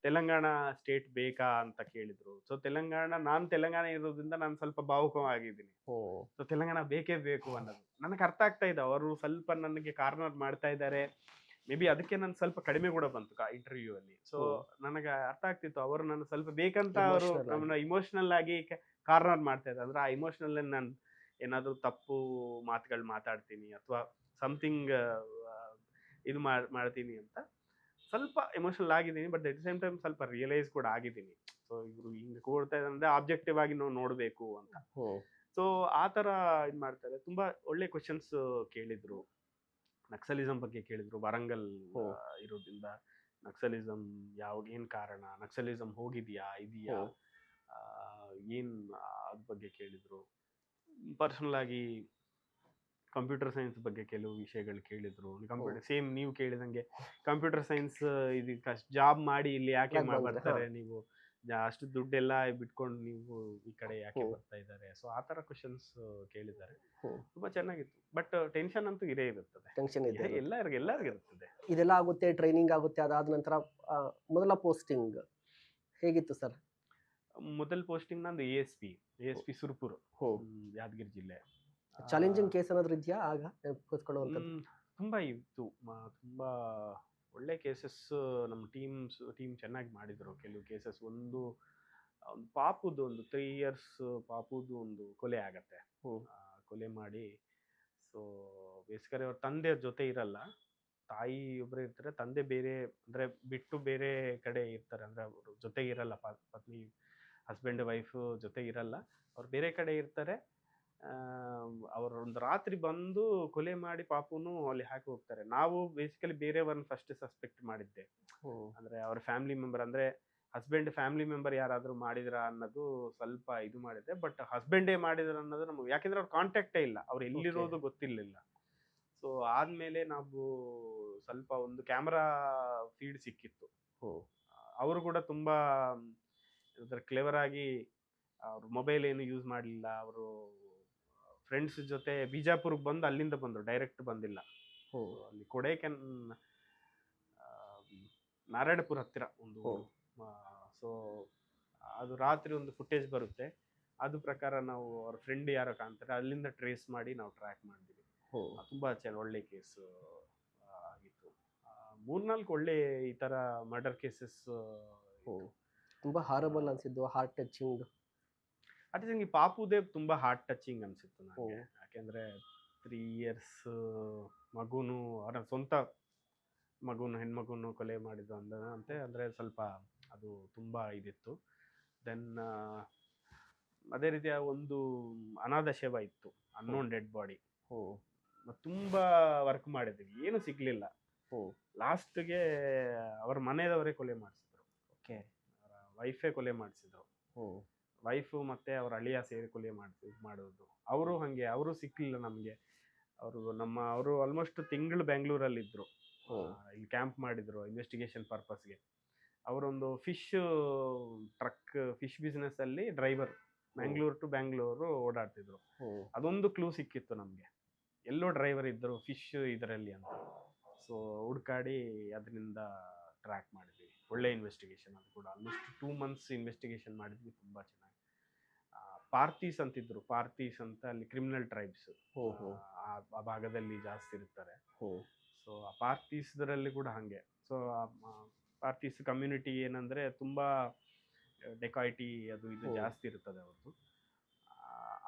ತೆಲಂಗಾಣ ಸ್ಟೇಟ್ ಬೇಕಾ ಅಂತ ಕೇಳಿದ್ರು. ಸೊ ತೆಲಂಗಾಣ ನಾನು ತೆಲಂಗಾಣ ಇರೋದ್ರಿಂದ ನಾನು ಸ್ವಲ್ಪ ಭಾವುಕವಾಗಿದ್ದೀನಿ. ಸೊ ತೆಲಂಗಾಣ ಬೇಕೇ ಬೇಕು ಅನ್ನೋದು. ನನಗೆ ಅರ್ಥ ಆಗ್ತಾ ಇದೆ. ಅವರು ಸ್ವಲ್ಪ ನನಗೆ ಕಾರ್ನರ್ ಮಾಡ್ತಾ ಇದ್ದಾರೆ. ಮೇ ಬಿ ಅದಕ್ಕೆ ನಾನು ಸ್ವಲ್ಪ ಕಡಿಮೆ ಕೂಡ ಬಂತು ಇಂಟರ್ವ್ಯೂ ಅಲ್ಲಿ. ಸೊ ನನಗೆ ಅರ್ಥ ಆಗ್ತಿತ್ತು. ಅವರು ನಾನು ಸ್ವಲ್ಪ ಬೇಕಂತ ಅವರು. ನಮ್ಮನ್ನ ಇಮೋಷನಲ್ ಆಗಿ ಕಾರ್ನರ್ ಮಾಡ್ತಾ ಇದ್ದಾರೆ. ಅಂದ್ರೆ ಆ ಇಮೋಷನಲ್ ನಾನು ಏನಾದರೂ ತಪ್ಪು ಮಾತುಗಳು ಮಾತಾಡ್ತೀನಿ ಅಥವಾ ಸಮಥಿಂಗ್ ಇದು ಮಾಡ್- ಮಾಡ್ತೀನಿ ಅಂತ ಸ್ವಲ್ಪ ಎಮೋಷನಲ್ ಆಗಿದ್ದೀನಿ. ಬಟ್ ಅಟ್ ಸೇಮ್ ಟೈಮ್ ಸ್ವಲ್ಪ ರಿಯಲೈಸ್ ಕೂಡ ಆಗಿದ್ದೀನಿ. ಸೊ ಇವರು ಹಿಂಗೆ ಕೂಡ್ತಾ ಇದ್ದಾರೆ ಅಂದ್ರೆ ಆಬ್ಜೆಕ್ಟಿವ್ ಆಗಿ ನಾವು ನೋಡಬೇಕು ಅಂತ. ಸೊ ಆ ಥರ ಇದು ಮಾಡ್ತಾರೆ. ತುಂಬ ಒಳ್ಳೆ ಕ್ವಶನ್ಸ್ ಕೇಳಿದ್ರು. ನಕ್ಸಲಿಸಮ್ ಬಗ್ಗೆ ಕೇಳಿದ್ರು ವರಂಗಲ್ ಇರೋದ್ರಿಂದ. ನಕ್ಸಲಿಸಂ ಯಾವ ಏನ್ ಕಾರಣ? ನಕ್ಸಲಿಸಂ ಹೋಗಿದ್ಯಾ? ಇದೆಯಾ? ಏನ್ ಅದ್ ಬಗ್ಗೆ ಕೇಳಿದ್ರು? ಪರ್ಸನಲ್ ಆಗಿ ಕಂಪ್ಯೂಟರ್ ಸೈನ್ಸ್ ಬಗ್ಗೆ ಕೆಲವು ವಿಷಯಗಳು ಕೇಳಿದ್ರು. ಕಂಪ್ಯೂಟರ್ ಸೇಮ್ ನೀವು ಕೇಳಿದಂಗೆ ಕಂಪ್ಯೂಟರ್ ಸೈನ್ಸ್ ಇದಕ್ಕೆ ಜಾಬ್ ಮಾಡಿ ಇಲ್ಲಿ ಯಾಕೆ ಬರ್ತಾರೆ ನೀವು? ಅಷ್ಟು ದುಡ್ಡೆಲ್ಲ ಬಿಟ್ಕೊಂಡು ನೀವು ಈ ಕಡೆ ಯಾಕೆ ಬರ್ತಾ ಇದ್ದಾರೆ? ಸೊ ಆ ತರ ಕ್ವಶನ್ಸ್ ಕೇಳಿದ್ದಾರೆ. ತುಂಬಾ ಚೆನ್ನಾಗಿತ್ತು. ಬಟ್ ಟೆನ್ಷನ್ ಅಂತೂ ಇದೇ ಇರುತ್ತದೆ. ಟೆನ್ಷನ್ ಇದೆ ಎಲ್ಲರಿಗೂ ಎಲ್ಲರಿಗೂ ಇರುತ್ತದೆ ಇದೆಲ್ಲ ಆಗುತ್ತೆ ಟ್ರೈನಿಂಗ್ ಆಗುತ್ತೆ ಅದಾದ ನಂತರ ಮೊದಲ ಪೋಸ್ಟಿಂಗ್ ಹೇಗಿತ್ತು ಸರ್ ಮೊದಲ ಪೋಸ್ಟಿಂಗ್ ನಂದು A S P A S P Surpur Yadgir ಜಿಲ್ಲೆ. ಚಾಲೆಂಜಿಂಗ್ ಕೇಸ್ ಏನಾದ್ರು ಇದೆಯಾ ಆಗ? ಕೂತ್ಕೊಳ್ಳುವಂಥದ್ದು? ತುಂಬಾ ಇತ್ತು. ತುಂಬಾ ಒಳ್ಳೆ ಕೇಸಸ್ ನಮ್ಮ ಟೀಮ್ಸ್ ಟೀಮ್ ಚೆನ್ನಾಗಿ ಮಾಡಿದ್ರು. ಕೆಲವು ಕೇಸಸ್ ಒಂದು ಒಂದು ಪಾಪುದು ಒಂದು ತ್ರೀ ಇಯರ್ಸ್ ಪಾಪುದು ಒಂದು ಕೊಲೆ ಆಗತ್ತೆ. ಕೊಲೆ ಮಾಡಿ ಸೊ ಬೇಸಿಕಲಿ ಅವ್ರ ತಂದೆ ಜೊತೆ ಇರಲ್ಲ. ತಾಯಿ ಒಬ್ಬರು ಇರ್ತಾರೆ ತಂದೆ ಬೇರೆ ಅಂದ್ರೆ ಬಿಟ್ಟು ಬೇರೆ ಕಡೆ ಇರ್ತಾರೆ. ಅಂದ್ರೆ ಅವರು ಜೊತೆಗಿರಲ್ಲ ಪತ್ನಿ ಹಸ್ಬೆಂಡ್ ವೈಫ್ ಜೊತೆ ಇರಲ್ಲ. ಅವ್ರು ಬೇರೆ ಕಡೆ ಇರ್ತಾರೆ. ಅವರು ಒಂದು ರಾತ್ರಿ ಬಂದು ಕೊಲೆ ಮಾಡಿ ಪಾಪುನು ಅಲ್ಲಿ ಹಾಕಿ ಹೋಗ್ತಾರೆ. ನಾವು ಬೇಸಿಕಲಿ ಬೇರೆಯವ್ರನ್ನ ಫಸ್ಟ್ ಸಸ್ಪೆಕ್ಟ್ ಮಾಡಿದ್ದೆ. ಅಂದ್ರೆ ಅವ್ರ ಫ್ಯಾಮಿಲಿ ಮೆಂಬರ್ ಅಂದ್ರೆ ಹಸ್ಬೆಂಡ್ ಫ್ಯಾಮಿಲಿ ಮೆಂಬರ್ ಯಾರಾದ್ರೂ ಮಾಡಿದ್ರ ಅನ್ನೋದು ಸ್ವಲ್ಪ ಇದು ಮಾಡಿದೆ ಬಟ್ ಹಸ್ಬೆಂಡೇ ಮಾಡಿದ್ರ ಅನ್ನೋದು ನಮಗೆ ಯಾಕೆಂದ್ರೆ ಅವ್ರ ಕಾಂಟ್ಯಾಕ್ಟೇ ಇಲ್ಲ. ಅವ್ರು ಎಲ್ಲಿರೋದು ಗೊತ್ತಿರ್ಲಿಲ್ಲ. ಸೊ ಆದ್ಮೇಲೆ ನಾವು ಸ್ವಲ್ಪ ಒಂದು ಕ್ಯಾಮ್ರಾ ಫೀಡ್ ಸಿಕ್ಕಿತ್ತು. ಅವರು ಕೂಡ ತುಂಬಾ ಕ್ಲೇವರ್ ಆಗಿ ಅವ್ರ ಮೊಬೈಲ್ ಏನು ಯೂಸ್ ಮಾಡಲಿಲ್ಲ. ಅವರು ಫ್ರೆಂಡ್ಸ್ ಜೊತೆ ಬಿಜಾಪುರಕ್ಕೆ ಬಂದು ಅಲ್ಲಿಂದ ಬಂದರು ಡೈರೆಕ್ಟ್ ಬಂದಿಲ್ಲ. ಓ ಅಲ್ಲಿ ಕೊಡೈಕೆನ್ ನಾರಾಯಣಪುರ ಹತ್ತಿರ ಒಂದು. ಸೊ ಅದು ರಾತ್ರಿ ಒಂದು ಫುಟೇಜ್ ಬರುತ್ತೆ. ಅದು ಪ್ರಕಾರ ನಾವು ಅವ್ರ ಫ್ರೆಂಡ್ ಯಾರೋ ಕಾಣ್ತಾರೆ ಅಲ್ಲಿಂದ ಟ್ರೇಸ್ ಮಾಡಿ ನಾವು ಟ್ರ್ಯಾಕ್ ಮಾಡಿದ್ವಿ ತುಂಬಾ ಚೆನ್ನ ಒಳ್ಳೆ ಕೇಸ್ ಆಗಿತ್ತು. ಮೂರ್ನಾಲ್ಕು ಒಳ್ಳೆ ಈ ತರ ಮರ್ಡರ್ ಕೇಸಸ್. ತುಂಬಾ ಹಾರಬಲ್ ಅನ್ಸಿದ್ದು ಹಾರ್ಟ್ ಟಚಿಂಗ್ ಅದೇ ಪಾಪು ಪಾಪುದೇವ್ ತುಂಬಾ ಹಾರ್ಟ್ ಟಚಿಂಗ್ ಅನ್ಸಿತ್ತು ನನಗೆ ಯಾಕೆಂದರೆ ತ್ರೀ ಇಯರ್ಸ್ ಮಗುನು ಅವರ ಸ್ವಂತ ಮಗುನು ಹೆಣ್ಮಗುನು ಕೊಲೆ ಮಾಡಿದ್ದು ಅಂದ ಅಂತೆ ಅಂದ್ರೆ ಸ್ವಲ್ಪ ಅದು ತುಂಬಾ ಇದಿತ್ತು. ದೆನ್ ಅದೇ ರೀತಿಯ ಒಂದು ಅನಾಥ ಶವ ಇತ್ತು ಅನ್ನೋನ್ ಡೆಡ್ ಬಾಡಿ ಓ. ತುಂಬಾ ವರ್ಕ್ ಮಾಡಿದ್ವಿ. ಏನು ಸಿಗ್ಲಿಲ್ಲ. ಹೋ ಲಾಸ್ಟ್ಗೆ ಅವ್ರ ಮನೆಯವರೇ ಕೊಲೆ ಮಾಡಿಸಿದ್ರು. ಓಕೆ. ಅವರ ವೈಫೇ ಕೊಲೆ ಮಾಡಿಸಿದ್ರು. ಹ್ಮ್ ವೈಫು ಮತ್ತು ಅವ್ರ ಅಳಿಯ ಸೇರಿಕೊಳ್ಳಿ ಮಾಡಿ ಮಾಡೋದು. ಅವರು ಹಾಗೆ ಅವರು ಸಿಕ್ಕಲಿಲ್ಲ ನಮಗೆ. ಅವರು ನಮ್ಮ ಅವರು ಆಲ್ಮೋಸ್ಟ್ ತಿಂಗಳು ಬೆಂಗಳೂರಲ್ಲಿ ಇದ್ರು ಹ್ಮ್. ಆ, ಇಲ್ಲಿ ಕ್ಯಾಂಪ್ ಮಾಡಿದರು ಇನ್ವೆಸ್ಟಿಗೇಷನ್ ಪರ್ಪಸ್ಗೆ ಅವರೊಂದು ಫಿಶ್ ಟ್ರಕ್ ಫಿಶ್ ಬಿಸ್ನೆಸ್ ಅಲ್ಲಿ ಡ್ರೈವರ್ ಬೆಂಗಳೂರು ಟು ಬೆಂಗಳೂರು ಓಡಾಡ್ತಿದ್ರು. ಅದೊಂದು ಕ್ಲೂ ಸಿಕ್ಕಿತ್ತು ನಮಗೆ. ಎಲ್ಲೋ ಡ್ರೈವರ್ ಇದ್ದರು ಫಿಶ್ ಇದರಲ್ಲಿ ಅಂತ. ಸೊ ಹುಡ್ಕಾಡಿ ಅದರಿಂದ ಟ್ರ್ಯಾಕ್ ಮಾಡಿದ್ವಿ. ಒಳ್ಳೆ ಇನ್ವೆಸ್ಟಿಗೇಷನ್ ಅದು ಕೂಡ ಆಲ್ಮೋಸ್ಟ್ ಟೂ ಮಂತ್ಸ್ ಇನ್ವೆಸ್ಟಿಗೇಷನ್ ಮಾಡಿದ್ವಿ. ತುಂಬ ಚೆನ್ನಾಗಿ. ಆ, ಪಾರ್ತೀಸ್ ಅಂತಿದ್ರು ಪಾರ್ಥೀಸ್ ಅಂತ ಅಲ್ಲಿ ಕ್ರಿಮಿನಲ್ ಟ್ರೈಬ್ಸ್ ಆ ಭಾಗದಲ್ಲಿ ಜಾಸ್ತಿ ಇರ್ತಾರೆ. ಸೊ ಆ ಪಾರ್ತೀಸ್ದರಲ್ಲಿ ಕೂಡ ಹಾಗೆ. ಸೊ ಪಾರ್ಥೀಸ್ ಕಮ್ಯುನಿಟಿ ಏನಂದ್ರೆ ತುಂಬಾ ಡೆಕಾಯಿಟಿ ಅದು ಇದು ಜಾಸ್ತಿ ಇರ್ತದೆ ಅವ್ರದ್ದು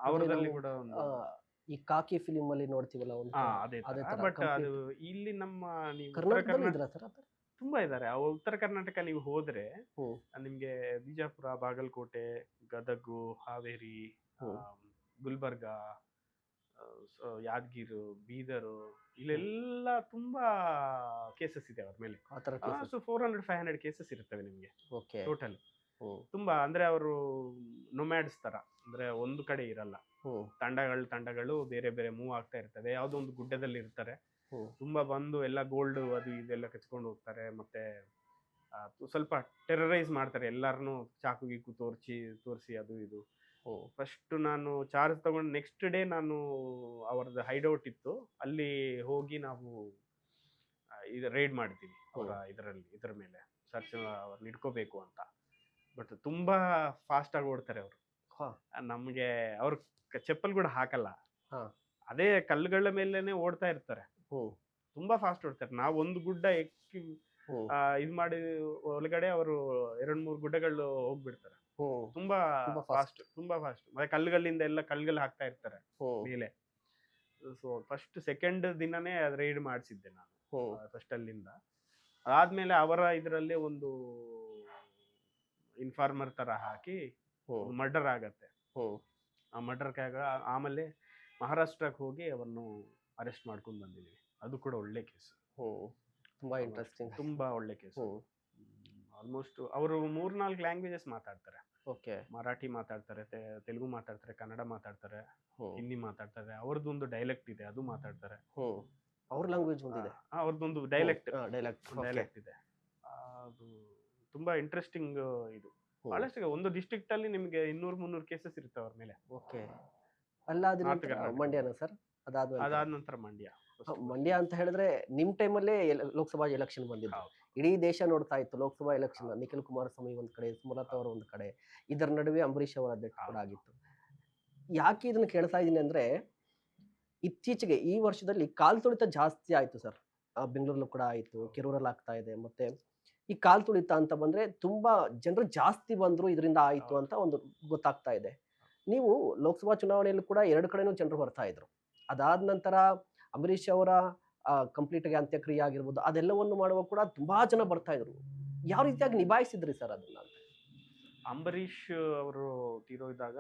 ಅವರದಲ್ಲಿ ಕೂಡ ಒಂದು ಈ ಕಾಕಿ ಫಿಲಿಮ್ ಅಲ್ಲಿ ನೋಡ್ತೀವಲ್ಲ ಒಂದು ಅದೇ ಬಟ್ ಅದು ಇಲ್ಲಿ ನಮ್ಮ ನೀವು ಕರ್ನಾಟಕದಲ್ಲಿ ಇದ್ರ? ತುಂಬಾ ಇದ್ದಾರೆ ಉತ್ತರ ಕರ್ನಾಟಕ ನೀವು ಹೋದ್ರೆ. ನಿಮ್ಗೆ ಬಿಜಾಪುರ ಬಾಗಲಕೋಟೆ ಗದಗು ಹಾವೇರಿ ಗುಲ್ಬರ್ಗಾ ಯಾದಗಿರು ಬೀದರು ಇಲ್ಲೆಲ್ಲ ತುಂಬಾ ಕೇಸಸ್ ಇದೆ ಅವ್ರ ಮೇಲೆ. So four hundred five hundred cases ಇರ್ತವೆ ನಿಮ್ಗೆ. ಓಕೆ ಟೋಟಲ್ ತುಂಬಾ ಅಂದ್ರೆ ಅವರು ನೊಮ್ಯಾಡ್ಸ್ ತರ ಅಂದ್ರೆ ಒಂದು ಕಡೆ ಇರಲ್ಲ. ತಂಡಗಳು ತಂಡಗಳು ಬೇರೆ ಬೇರೆ ಮೂವ್ ಆಗ್ತಾ ಇರ್ತವೆ. ಯಾವುದೋ ಒಂದು ಗುಡ್ಡದಲ್ಲಿ ಇರ್ತಾರೆ. ತುಂಬಾ ಬಂದು ಎಲ್ಲ ಗೋಲ್ಡ್ ಅದು ಇದೆಲ್ಲ ಕಚ್ಕೊಂಡು ಹೋಗ್ತಾರೆ ಮತ್ತೆ ಆ, ಸ್ವಲ್ಪ ಟೆರರೈಸ್ ಮಾಡ್ತಾರೆ. ಎಲ್ಲಾರನು ಚಾಕು ಗೀಕು ತೋರಿಸಿ ತೋರಿಸಿ ಅದು ಇದು. ಓ ಫಸ್ಟ್ ನಾನು ಚಾರ್ಜ್ ತಗೊಂಡು ನೆಕ್ಸ್ಟ್ ಡೇ ನಾನು ಅವರದ್ದು ಹೈಡೌಟ್ ಇತ್ತು. ಅಲ್ಲಿ ಹೋಗಿ ನಾವು ಆ, ಇದು ರೈಡ್ ಮಾಡ್ತೀವಿ ಅವರ ಇದರಲ್ಲಿ ಇದರ ಮೇಲೆ. ಸರ್ಚ್ ಅವ್ರನ್ನ ಇಟ್ಕೋಬೇಕು ಅಂತ. ಬಟ್ ತುಂಬಾ ಫಾಸ್ಟ್ ಆಗಿ ಓಡ್ತಾರೆ ಅವರು. ಹಾ. ನಮ್ಗೆ ಅವ್ರ ಚಪ್ಪಲ್ ಕೂಡ ಹಾಕಲ್ಲ. ಹಾ. ಅದೇ ಕಲ್ಲುಗಳ ಮೇಲೇನೆ ಓಡ್ತಾ ಇರ್ತಾರೆ. ತುಂಬಾ ಫಾಸ್ಟ್ ಓಡ್ತಾರೆ ನಾವ್ ಒಂದು ಗುಡ್ಡ ಎಕ್ಕಿ ಇದ್ ಮಾಡಿ ಒಳಗಡೆ ಅವರು ಎರಡ್ ಮೂರು ಗುಡ್ಡಗಳು ಹೋಗ್ಬಿಡ್ತಾರೆ. ತುಂಬಾ. ಫಾಸ್ಟ್ ತುಂಬಾ ಫಾಸ್ಟ್ ಮತ್ತೆ ಕಲ್ಲುಗಳಿಂದ ಎಲ್ಲ ಕಲ್ಲುಗಳು ಹಾಕ್ತಾ ಇರ್ತಾರೆ ಮೇಲೆ. ಸೊ ಫಸ್ಟ್ ಸೆಕೆಂಡ್ ದಿನನೇ ರೈಡ್ ಮಾಡಿಸಿದ್ದೆ ನಾನು ಫಸ್ಟ್ ಅಲ್ಲಿಂದ. ಆದ್ಮೇಲೆ ಅವರ ಇದರಲ್ಲೇ ಒಂದು ಇನ್ಫಾರ್ಮರ್ ತರ ಹಾಕಿ ಮರ್ಡರ್ ಆಗತ್ತೆ. ಆ ಮರ್ಡರ್ ಆಮೇಲೆ ಮಹಾರಾಷ್ಟ್ರಕ್ಕೆ ಹೋಗಿ ಅವರನ್ನು ಅರೆಸ್ಟ್ ಮಾಡ್ಕೊಂಡು ಬಂದಿದ್ದೀವಿ ಅದು ಕೂಡ ಒಳ್ಳೆ ಕೇಸ್. ಓ ತುಂಬಾ ಇಂಟ್ರೆಸ್ಟಿಂಗ್ ತುಂಬಾ ಒಳ್ಳೆ ಕೇಸ್. ಆಲ್ಮೋಸ್ಟ್ ಅವರು ಮೂರ್ನಾಲ್ಕು ಲ್ಯಾಂಗ್ವೇಜಸ್ ಮಾತಾಡ್ತಾರೆ. ಓಕೆ. ಮರಾಠಿ ಮಾತಾಡ್ತಾರೆ ತೆಲುಗು ಮಾತಾಡ್ತಾರೆ ಕನ್ನಡ ಮಾತಾಡ್ತಾರೆ ಹಿಂದಿ ಮಾತಾಡ್ತಾರೆ ಅವ್ರದ್ದೊಂದು ಡೈಲೆಕ್ಟ್ ಇದೆ ಅದು ಮಾತಾಡ್ತಾರೆ. ಅವ್ರ ಲ್ಯಾಂಗ್ವೇಜ್ ಒಂದಿದೆ ಅವ್ರದ್ದೊಂದು ಡೈಲೆಕ್ಟ್ ಡೈಲೆಕ್ಟ್ ಡೈಲೆಕ್ಟ್ ಇದೆ. ಅದು ತುಂಬಾ ಇಂಟ್ರೆಸ್ಟಿಂಗ್ ಇದು. ಬಹಳಷ್ಟು ಒಂದು ಡಿಸ್ಟ್ರಿಕ್ಟ್ ಅಲ್ಲಿ ನಿಮ್ಗೆ ಇನ್ನೂರ್ ಮುನ್ನೂರು ಕೇಸಸ್ ಇರುತ್ತೆ ಅವ್ರ ಮೇಲೆ. ಓಕೆ. ಅಲ್ಲ ಮಂಡ್ಯನ ಸರ್? ಅದಾದ ನಂತರ? ಅದಾದ ನಂತರ ಮಂಡ್ಯ ಮಂಡ್ಯ ಅಂತ ಹೇಳಿದ್ರೆ ನಿಮ್ ಟೈಮಲ್ಲೇ ಲೋಕಸಭಾ ಎಲೆಕ್ಷನ್ ಬಂದಿದ್ದು. ಇಡೀ ದೇಶ ನೋಡ್ತಾ ಇತ್ತು ಲೋಕಸಭಾ ಎಲೆಕ್ಷನ್ ನಿಖಿಲ್ ಕುಮಾರಸ್ವಾಮಿ ಒಂದ್ ಕಡೆ ಸುಮಲತಾ ಅವರ ಒಂದ್ ಕಡೆ ಇದರ ನಡುವೆ ಅಂಬರೀಷ್ ಅವರ ಅಧ್ಯಕ್ಷ ಕೂಡ ಆಗಿತ್ತು. ಯಾಕೆ ಇದನ್ನ ಕೇಳ್ತಾ ಇದ್ದೀನಿ ಅಂದ್ರೆ ಇತ್ತೀಚೆಗೆ ಈ ವರ್ಷದಲ್ಲಿ ಕಾಲ್ ತುಳಿತ ಜಾಸ್ತಿ ಆಯ್ತು ಸರ್. ಬೆಂಗಳೂರಲ್ಲೂ ಕೂಡ ಆಯ್ತು ಕೆರೂರಲ್ಲಿ ಆಗ್ತಾ ಇದೆ. ಮತ್ತೆ ಈ ಕಾಲ್ ತುಳಿತ ಅಂತ ಬಂದ್ರೆ ತುಂಬಾ ಜನರು ಜಾಸ್ತಿ ಬಂದ್ರು ಇದರಿಂದ ಆಯ್ತು ಅಂತ ಒಂದು ಗೊತ್ತಾಗ್ತಾ ಇದೆ. ನೀವು ಲೋಕಸಭಾ ಚುನಾವಣೆಯಲ್ಲಿ ಕೂಡ ಎರಡು ಕಡೆನೂ ಜನರು ಬರ್ತಾ ಇದ್ರು. ಅದಾದ ನಂತರ ಅಂಬರೀಷ್ ಅವರ ಕಂಪ್ಲೀಟ್ ಆಗಿ ಅಂತ್ಯಕ್ರಿಯೆ ಆಗಿರ್ಬೋದು ಅದೆಲ್ಲವನ್ನು ಮಾಡುವ ಕೂಡ ತುಂಬಾ ಜನ ಬರ್ತಾ ಇದ್ರು. ಯಾವ ರೀತಿಯಾಗಿ ನಿಭಾಯಿಸಿದ್ರಿ ಸರ್ ಅದನ್ನ? ಅಂಬರೀಷ್ ಅವರು ತೀರೋದಾಗ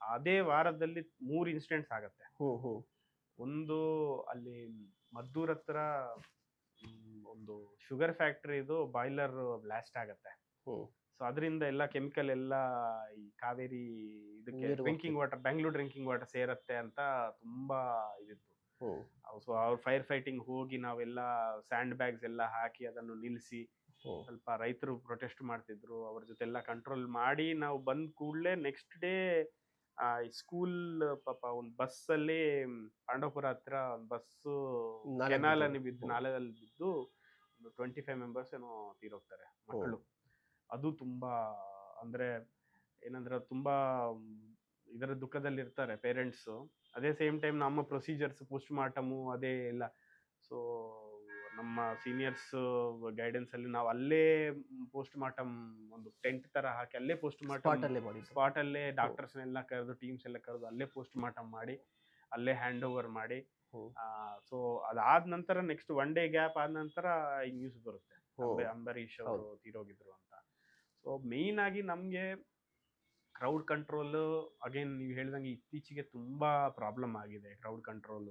ಅದೇ ವಾರದಲ್ಲಿ ಮೂರು ಇನ್ಸಿಡೆಂಟ್ಸ್ ಆಗತ್ತೆ. ಒಂದು ಅಲ್ಲಿ ಮದ್ದೂರ್ ಹತ್ರ ಒಂದು ಶುಗರ್ ಫ್ಯಾಕ್ಟರಿದು ಬಾಯ್ಲರ್ ಬ್ಲಾಸ್ಟ್ ಆಗತ್ತೆ. ಸೊ ಅದರಿಂದ ಎಲ್ಲ ಕೆಮಿಕಲ್ ಎಲ್ಲ ಈ ಕಾವೇರಿ ಇದಕ್ಕೆ ನೀರು drinking water Bengaluru drinking water ಸೇರತ್ತೆ ಅಂತ ತುಂಬಾ ಇದಿತ್ತು. ಸೊ ಅವ್ರ ಫೈರ್ ಫೈಟಿಂಗ್ ಹೋಗಿ ನಾವೆಲ್ಲ ಸ್ಯಾಂಡ್ ಬ್ಯಾಗ್ಸ್ ಎಲ್ಲ ಹಾಕಿ ಅದನ್ನು ನಿಲ್ಲಿಸಿ ಸ್ವಲ್ಪ ರೈತರು ಪ್ರೊಟೆಸ್ಟ್ ಮಾಡ್ತಿದ್ರು. ಅವ್ರ ಜೊತೆ ಎಲ್ಲ ಕಂಟ್ರೋಲ್ ಮಾಡಿ ನಾವು ಬಂದ ಕೂಡಲೇ ನೆಕ್ಸ್ಟ್ ಡೇ ಸ್ಕೂಲ್ ಪಾಪ ಒಂದು ಬಸ್ಸಲ್ಲಿ ಪಾಂಡವಪುರ ಹತ್ರ ಒಂದು ಬಸ್ಸು ನಾಲೆ ಕೆನಾಲ್ ಬಿದ್ದು. ನಾಲೆದಲ್ಲಿ ಬಿದ್ದು ಒಂದು ಟ್ವೆಂಟಿ ಫೈವ್ ಮೆಂಬರ್ಸ್ ಏನೋ ತೀರೋಗ್ತಾರೆ ಮಕ್ಕಳು. ಅದು ತುಂಬಾ ಅಂದ್ರೆ ಏನಂದ್ರೆ ತುಂಬಾ ಇದರ ದುಃಖದಲ್ಲಿ ಇರ್ತಾರೆ ಪೇರೆಂಟ್ಸ್. ಅದೇ ಸೇಮ್ ಟೈಮ್ ನಮ್ಮ ಪ್ರೊಸೀಜರ್ಸ್ ಪೋಸ್ಟ್ ಮಾರ್ಟಮು ಅದೇ ಎಲ್ಲ. ಸೊ ನಮ್ಮ ಸೀನಿಯರ್ಸ್ ಗೈಡೆನ್ಸ್ ಅಲ್ಲಿ ನಾವು ಅಲ್ಲೇ ಪೋಸ್ಟ್ ಮಾರ್ಟಮ್ ಒಂದು ಟೆಂಟ್ ತರ ಹಾಕಿ ಅಲ್ಲೇ ಪೋಸ್ಟ್ ಮಾರ್ಟಮ್ ಅಲ್ಲೇ ಮಾಡಿದ್ದು ಸ್ಪಾಟ್ ಅಲ್ಲೇ ಡಾಕ್ಟರ್ಸ್ ಎಲ್ಲ ಕರೆದು ಟೀಮ್ಸ್ ಎಲ್ಲ ಕರೆದು ಅಲ್ಲೇ ಪೋಸ್ಟ್ ಮಾರ್ಟಮ್ ಮಾಡಿ ಅಲ್ಲೇ ಹ್ಯಾಂಡ್ ಓವರ್ ಮಾಡಿ. ಸೊ ಅದಾದ ನಂತರ ನೆಕ್ಸ್ಟ್ ಒನ್ ಡೇ ಗ್ಯಾಪ್ ಆದ ನಂತರ ಈ ನ್ಯೂಸ್ ಬರುತ್ತೆ. ಅಂಬರೀಶ್ ಅವರು ತೀರೋಗಿದ್ರು ಅಂತ. ಸೊ ಮೇಯ್ನ್ ಆಗಿ ನಮಗೆ ಕ್ರೌಡ್ ಕಂಟ್ರೋಲ್ ಅಗೇನ್ ನೀವು ಹೇಳ್ದಂಗೆ ಇತ್ತೀಚೆಗೆ ತುಂಬಾ ಪ್ರಾಬ್ಲಮ್ ಆಗಿದೆ ಕ್ರೌಡ್ ಕಂಟ್ರೋಲ್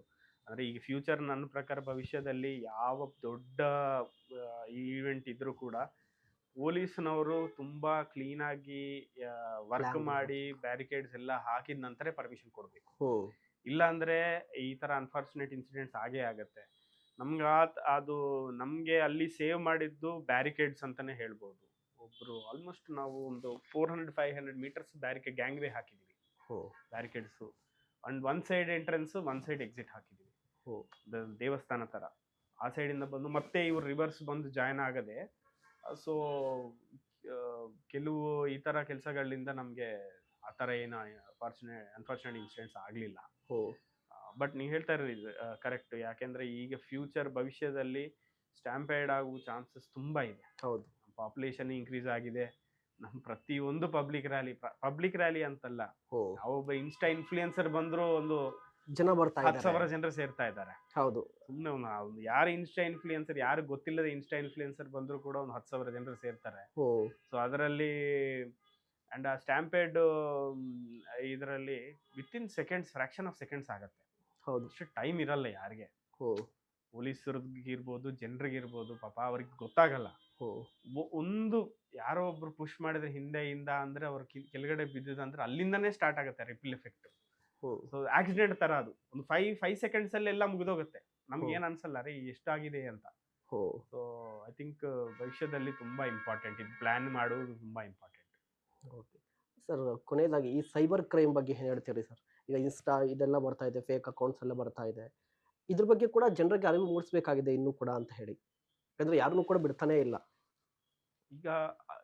ಅಂದ್ರೆ ಈಗ ಫ್ಯೂಚರ್ ನನ್ನ ಪ್ರಕಾರ ಭವಿಷ್ಯದಲ್ಲಿ ಯಾವ ದೊಡ್ಡ ಈವೆಂಟ್ ಇದ್ರೂ ಕೂಡ ಪೊಲೀಸ್ನವರು ತುಂಬಾ ಕ್ಲೀನಾಗಿ ಆಗಿ ವರ್ಕ್ ಮಾಡಿ ಬ್ಯಾರಿಕೇಡ್ಸ್ ಎಲ್ಲ ಹಾಕಿದ ನಂತರ ಪರ್ಮಿಷನ್ ಕೊಡಬೇಕು. ಇಲ್ಲಾಂದರೆ ಇಲ್ಲ ಅಂದ್ರೆ ಈ ತರ ಅನ್ಫಾರ್ಚುನೇಟ್ ಇನ್ಸಿಡೆಂಟ್ಸ್ ಆಗೇ ಆಗುತ್ತೆ. ನಮ್ಗೆ ಅದು ನಮ್ಗೆ ಅಲ್ಲಿ ಸೇವ್ ಮಾಡಿದ್ದು ಬ್ಯಾರಿಕೇಡ್ಸ್ ಅಂತಾನೆ ಹೇಳ್ಬೋದು. ಒಬ್ರು ಆಲ್ಮೋಸ್ಟ್ ನಾವು ಒಂದು four hundred five hundred metres barricade gangway ಹಾಕಿದೀವಿ barricades and one side entrance one side exit ಹಾಕಿದೀವಿ. ದೇವಸ್ಥಾನ ತರ. ಆ ಸೈಡಿಂದ ಇಂದ ಬಂದು ಮತ್ತೆ ಇವ್ರು ರಿವರ್ಸ್ ಬಂದು ಜಾಯ್ನ್ ಆಗದೆ ಸೊ ಕೆಲವು ಈ ತರ ಕೆಲಸಗಳಿಂದ ನಮ್ಗೆ ಆ ಥರ ಏನು ಅನ್ಫಾರ್ಚುನೇಟ್ ಅನ್ಫಾರ್ಚುನೇಟ್ ಇನ್ಸಿಡೆಂಟ್ಸ್ ಆಗಲಿಲ್ಲ. ಬಟ್ ನೀವು ಹೇಳ್ತಾ ಇರೋದು ಕರೆಕ್ಟ್ ಯಾಕೆಂದ್ರೆ ಈಗ ಫ್ಯೂಚರ್ ಭವಿಷ್ಯದಲ್ಲಿ ಸ್ಟ್ಯಾಂಪೈಡ್ ಆಗುವ ಚಾನ್ಸಸ್ ತುಂಬಾ ಇದೆ. ಹೌದು. ಪಾಪ್ಯುಲೇಷನ್ ಇನ್ಕ್ರೀಸ್ ಆಗಿದೆ. ನಮ್ಮ ಪ್ರತಿಯೊಂದು ಪಬ್ಲಿಕ್ ರ್ಯಾಲಿ ಪಬ್ಲಿಕ್ ರ್ಯಾಲಿ ಅಂತಲ್ಲ ಒಬ್ಬ ಇನ್ಸ್ಟಾ ಇನ್ಫ್ಲೂಯೆನ್ಸರ್ ಬಂದ್ರು ಒಂದು ಜನ ಬರ್ತಾ ಹತ್ತು ಸಾವಿರ ಜನ ಜನರು ಸೇರ್ತಾ ಇದ್ದಾರೆ. ಹೌದು. ಸುಮ್ಮನೆ ಒಂದು ಯಾರು ಇನ್ಸ್ಟಾ ಇನ್ಫ್ಲೂಯೆನ್ಸರ್ ಯಾರು ಗೊತ್ತಿಲ್ಲದ ಇನ್ಸ್ಟಾ ಇನ್ಫ್ಲೂಯೆನ್ಸರ್ ಬಂದ್ರು ಕೂಡ ಒಂದು ಹತ್ತು ಸಾವಿರ ಜನರು ಸೇರ್ತಾರೆ. ಸೊ ಅದರಲ್ಲಿ ಅಂಡ್ ಆ ಸ್ಟ್ಯಾಂಪೇಡ್ ಇದರಲ್ಲಿ within seconds fraction of seconds ಆಗುತ್ತೆ. ಹೌದು. ಅಷ್ಟು ಟೈಮ್ ಇರಲ್ಲ ಯಾರಿಗೆ. ಪೊಲೀಸರಿಗಿರ್ಬೋದು ಜನರಿಗಿರ್ಬೋದು ಪಾಪ ಅವ್ರಿಗೆ ಗೊತ್ತಾಗಲ್ಲ. ಒಂದು ಯಾರೋ ಒಬ್ರು ಪುಷ್ ಮಾಡಿದ್ರೆ ಹಿಂದೆ ಇಂದ ಅಂದ್ರೆ ಅವ್ರ ಕೆಳಗಡೆ ಬಿದ್ದಿದ್ ಅಂದ್ರೆ ಅಲ್ಲಿಂದನೇ ಸ್ಟಾರ್ಟ್ ಆಗುತ್ತೆ ರಿಪಿಲ್ ಎಫೆಕ್ಟ್. ಸೊ ಆಕ್ಸಿಡೆಂಟ್ ತರ ಅದು. ಒಂದು ಫೈವ್ ಫೈವ್ ಸೆಕೆಂಡ್ಸ್ ಅಲ್ಲಿ ಎಲ್ಲ ಮುಗಿದೋಗುತ್ತೆ. ನಮ್ಗೆ. ಏನ್ ಅನ್ಸಲ್ಲ ರೀ ಎಷ್ಟಾಗಿದೆ ಅಂತ. ಸೊ ಐ ಥಿಂಕ್ ಭವಿಷ್ಯದಲ್ಲಿ ತುಂಬಾ ಇಂಪಾರ್ಟೆಂಟ್ ಇದು ಪ್ಲಾನ್ ಮಾಡುವುದು ತುಂಬಾ ಇಂಪಾರ್ಟೆಂಟ್ ಓಕೆ. ಸರ್ ಕೊನೆಯದಾಗಿ ಈ ಸೈಬರ್ ಕ್ರೈಮ್ ಬಗ್ಗೆ ಏನು ಹೇಳ್ತೀರಿ ಸರ್? ಈಗ ಇನ್ಸ್ಟಾ ಇದೆಲ್ಲ ಬರ್ತಾ ಇದೆ ಫೇಕ್ ಅಕೌಂಟ್ಸ್ ಎಲ್ಲ ಬರ್ತಾ ಇದೆ. ಇದ್ರ ಬಗ್ಗೆ ಕೂಡ ಜನರಿಗೆ ಅರಿವು ಮೂಡಿಸಬೇಕಾಗಿದೆ ಇನ್ನೂ ಕೂಡ ಅಂತ ಹೇಳಿ. ಯಾಕಂದ್ರೆ ಯಾರನ್ನೂ ಕೂಡ ಬಿಡ್ತಾನೆ ಇಲ್ಲ. ಈಗ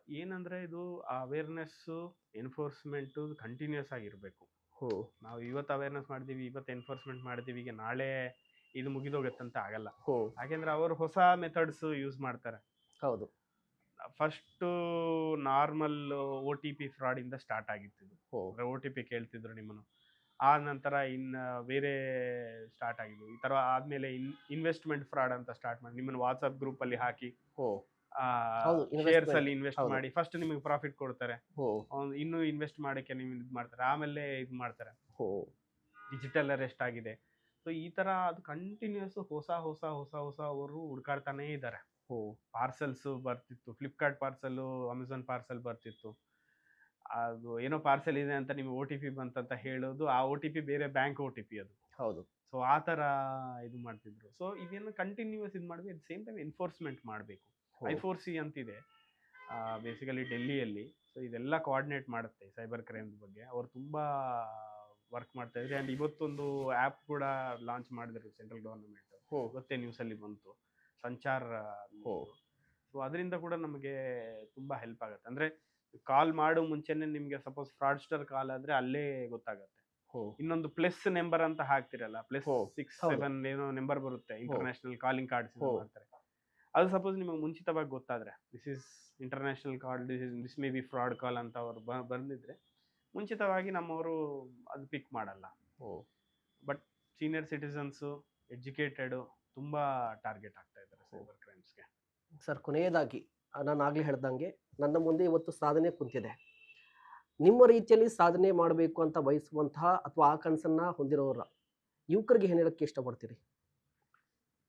ಏನಂದ್ರೆ ಇದು ಅವೇರ್ನೆಸ್ ಎನ್ಫೋರ್ಸ್ಮೆಂಟ್ ಕಂಟಿನ್ಯೂಸ್ ಆಗಿರಬೇಕು. ಹೋ. ನಾವು ಇವತ್ತು ಅವೇರ್ನೆಸ್ ಮಾಡಿದೀವಿ ಇವತ್ತು ಎನ್ಫೋರ್ಸ್ಮೆಂಟ್ ಮಾಡಿದೀವಿ ಈಗ ನಾಳೆ ಇದು ಮುಗಿದೋಗತ್ತಂತ ಆಗಲ್ಲ. ಹೋ. ಯಾಕೆಂದ್ರೆ ಅವರು ಹೊಸ ಮೆಥಡ್ಸ್ ಯೂಸ್ ಮಾಡ್ತಾರೆ. ಹೌದು. First normal O T P fraud ಇಂದ ಸ್ಟಾರ್ಟ್ ಆಗಿತ್ತು ಇದು. ಓ ಟಿ ಪಿ ಕೇಳ್ತಿದ್ರು ನಿಮ್ಮನ್ನು. ಆ ನಂತರ ಇನ್ನ ಬೇರೆ ಸ್ಟಾರ್ಟ್ ಆಗಿದ್ವು. ಈ ತರ ಆದ್ಮೇಲೆ ಇನ್ ಇನ್ವೆಸ್ಟ್ಮೆಂಟ್ ಫ್ರಾಡ್ ಅಂತ ಸ್ಟಾರ್ಟ್ ಮಾಡಿ ನಿಮ್ಮನ್ನು ವಾಟ್ಸ್ಆಪ್ ಗ್ರೂಪ್ ಅಲ್ಲಿ ಹಾಕಿ ಹೌದು, ಶೇರ್ಸ್ ಅಲ್ಲಿ ಇನ್ವೆಸ್ಟ್ ಮಾಡಿ. ಫಸ್ಟ್ ನಿಮಗೆ ಪ್ರಾಫಿಟ್ ಕೊಡ್ತಾರೆ. ಇನ್ನು ಇನ್ವೆಸ್ಟ್ ಮಾಡಕ್ಕೆ ನೀವು ಇದು ಮಾಡ್ತಾರೆ. ಆಮೇಲೆ ಇದು ಮಾಡ್ತಾರೆ. ಡಿಜಿಟಲ್ ಅರೆಸ್ಟ್ ಆಗಿದೆ. ಸೊ ಈ ತರ ಅದು ಕಂಟಿನ್ಯೂಸ್ ಹೊಸ ಹೊಸ ಹೊಸ ಹೊಸ ಅವರು ಹುಡ್ಕಾಡ್ತಾನೆ ಇದ್ದಾರೆ. ಪಾರ್ಸೆಲ್ಸ್ ಬರ್ತಿತ್ತು. ಫ್ಲಿಪ್ಕಾರ್ಟ್ ಪಾರ್ಸೆಲ್ ಅಮೆಝಾನ್ ಪಾರ್ಸೆಲ್ ಬರ್ತಿತ್ತು. ಅದು ಏನೋ ಪಾರ್ಸೆಲ್ ಇದೆ ಅಂತ ನಿಮ್ಗೆ ಓ ಟಿ ಪಿ ಬಂತಂತ ಹೇಳೋದು ಆ ಓ ಟಿ ಪಿ ಬೇರೆ ಬ್ಯಾಂಕ್ ಓ ಟಿ ಪಿ ಅದು. ಹೌದು. ಸೊ ಆ ತರ ಇದು ಮಾಡ್ತಿದ್ರು. ಸೊ ಇದೇನು ಕಂಟಿನ್ಯೂಸ್ ಇದು ಮಾಡಬೇಕು. ಅಟ್ ಸೇಮ್ ಟೈಮ್ ಎನ್ಫೋರ್ಸ್ಮೆಂಟ್ ಮಾಡಬೇಕು. ಐ. ಫೋರ್ ಸಿ ಅಂತಿದೆ. ಬೇಸಿಕಲಿ ಡೆಲ್ಲಿಯಲ್ಲಿ. ಸೊ ಇದೆಲ್ಲ ಕೋಆರ್ಡಿನೇಟ್ ಮಾಡುತ್ತೆ ಸೈಬರ್ ಕ್ರೈಮ್ ಬಗ್ಗೆ. ಅವ್ರು ತುಂಬಾ ವರ್ಕ್ ಮಾಡ್ತಾ ಇದ್ದಾರೆ ಅಂಡ್ ಇವತ್ತೊಂದು ಆ್ಯಪ್ ಕೂಡ ಲಾಂಚ್ ಮಾಡಿದ್ರು ಸೆಂಟ್ರಲ್ ಗವರ್ನಮೆಂಟ್ ಗೊತ್ತೇ ನ್ಯೂಸ್ ನ್ಯೂಸಲ್ಲಿ ಬಂತು. ಸಂಚಾರ್. ಸೊ ಅದರಿಂದ ಕೂಡ ನಮಗೆ ತುಂಬಾ ಹೆಲ್ಪ್ ಆಗುತ್ತೆ. ಅಂದ್ರೆ ಕಾಲ್ ಮಾಡೋ ಮುಂಚೆನೆ ನಿಮಗೆ ಸಪೋಸ್ ಫ್ರಾಡ್ಸ್ಟರ್ ಕಾಲ್ ಆದ್ರೆ ಅಲ್ಲೇ ಗೊತ್ತಾಗುತ್ತೆ. ಇನ್ನೊಂದು ಪ್ಲಸ್ ನಂಬರ್ ಅಂತ ಹಾಕ್ತಿರಲ್ಲ. ಪ್ಲಸ್. ಸಿಕ್ಸ್ ಸೆವೆನ್ ಏನೋ ನಂಬರ್ ಬರುತ್ತೆ. ಇಂಟರ್ನ್ಯಾಷನಲ್ ಕಾಲಿಂಗ್ ಕಾರ್ಡ್ಸ್ ಮಾಡ್ತಾರೆ. ಅದು ಸಪೋಸ್ ನಿಮಗೆ ಮುಂಚಿತವಾಗಿ ಗೊತ್ತಾದರೆ this is international call this is this may be fraud call ಅಂತ ಅವರು ಬ- ಬಂದಿದ್ರೆ ಮುಂಚಿತವಾಗಿ ನಮ್ಮವರು ಅದು ಪಿಕ್ ಮಾಡಲ್ಲ. ಓ. ಬಟ್ ಸೀನಿಯರ್ ಸಿಟಿಸನ್ಸು ಎಜುಕೇಟೆಡು ತುಂಬ ಟಾರ್ಗೆಟ್ ಆಗ್ತಾ ಇದ್ದಾರೆ ಸೈಬರ್ ಕ್ರೈಮ್ಸ್ಗೆ ಸರ್ ಕೊನೆಯದಾಗಿ ನಾನು ಆಗಲೇ ಹೇಳ್ದಂಗೆ ನನ್ನ ಮುಂದೆ ಇವತ್ತು ಸಾಧನೆ ಕುಂತಿದೆ. ನಿಮ್ಮ ರೀತಿಯಲ್ಲಿ ಸಾಧನೆ ಮಾಡಬೇಕು ಅಂತ ಬಯಸುವಂತಹ ಅಥವಾ ಆ ಕನಸನ್ನು ಹೊಂದಿರೋರ ಯುವಕರಿಗೆ ಏನು ಹೇಳೋಕ್ಕೆ ಇಷ್ಟಪಡ್ತೀರಿ?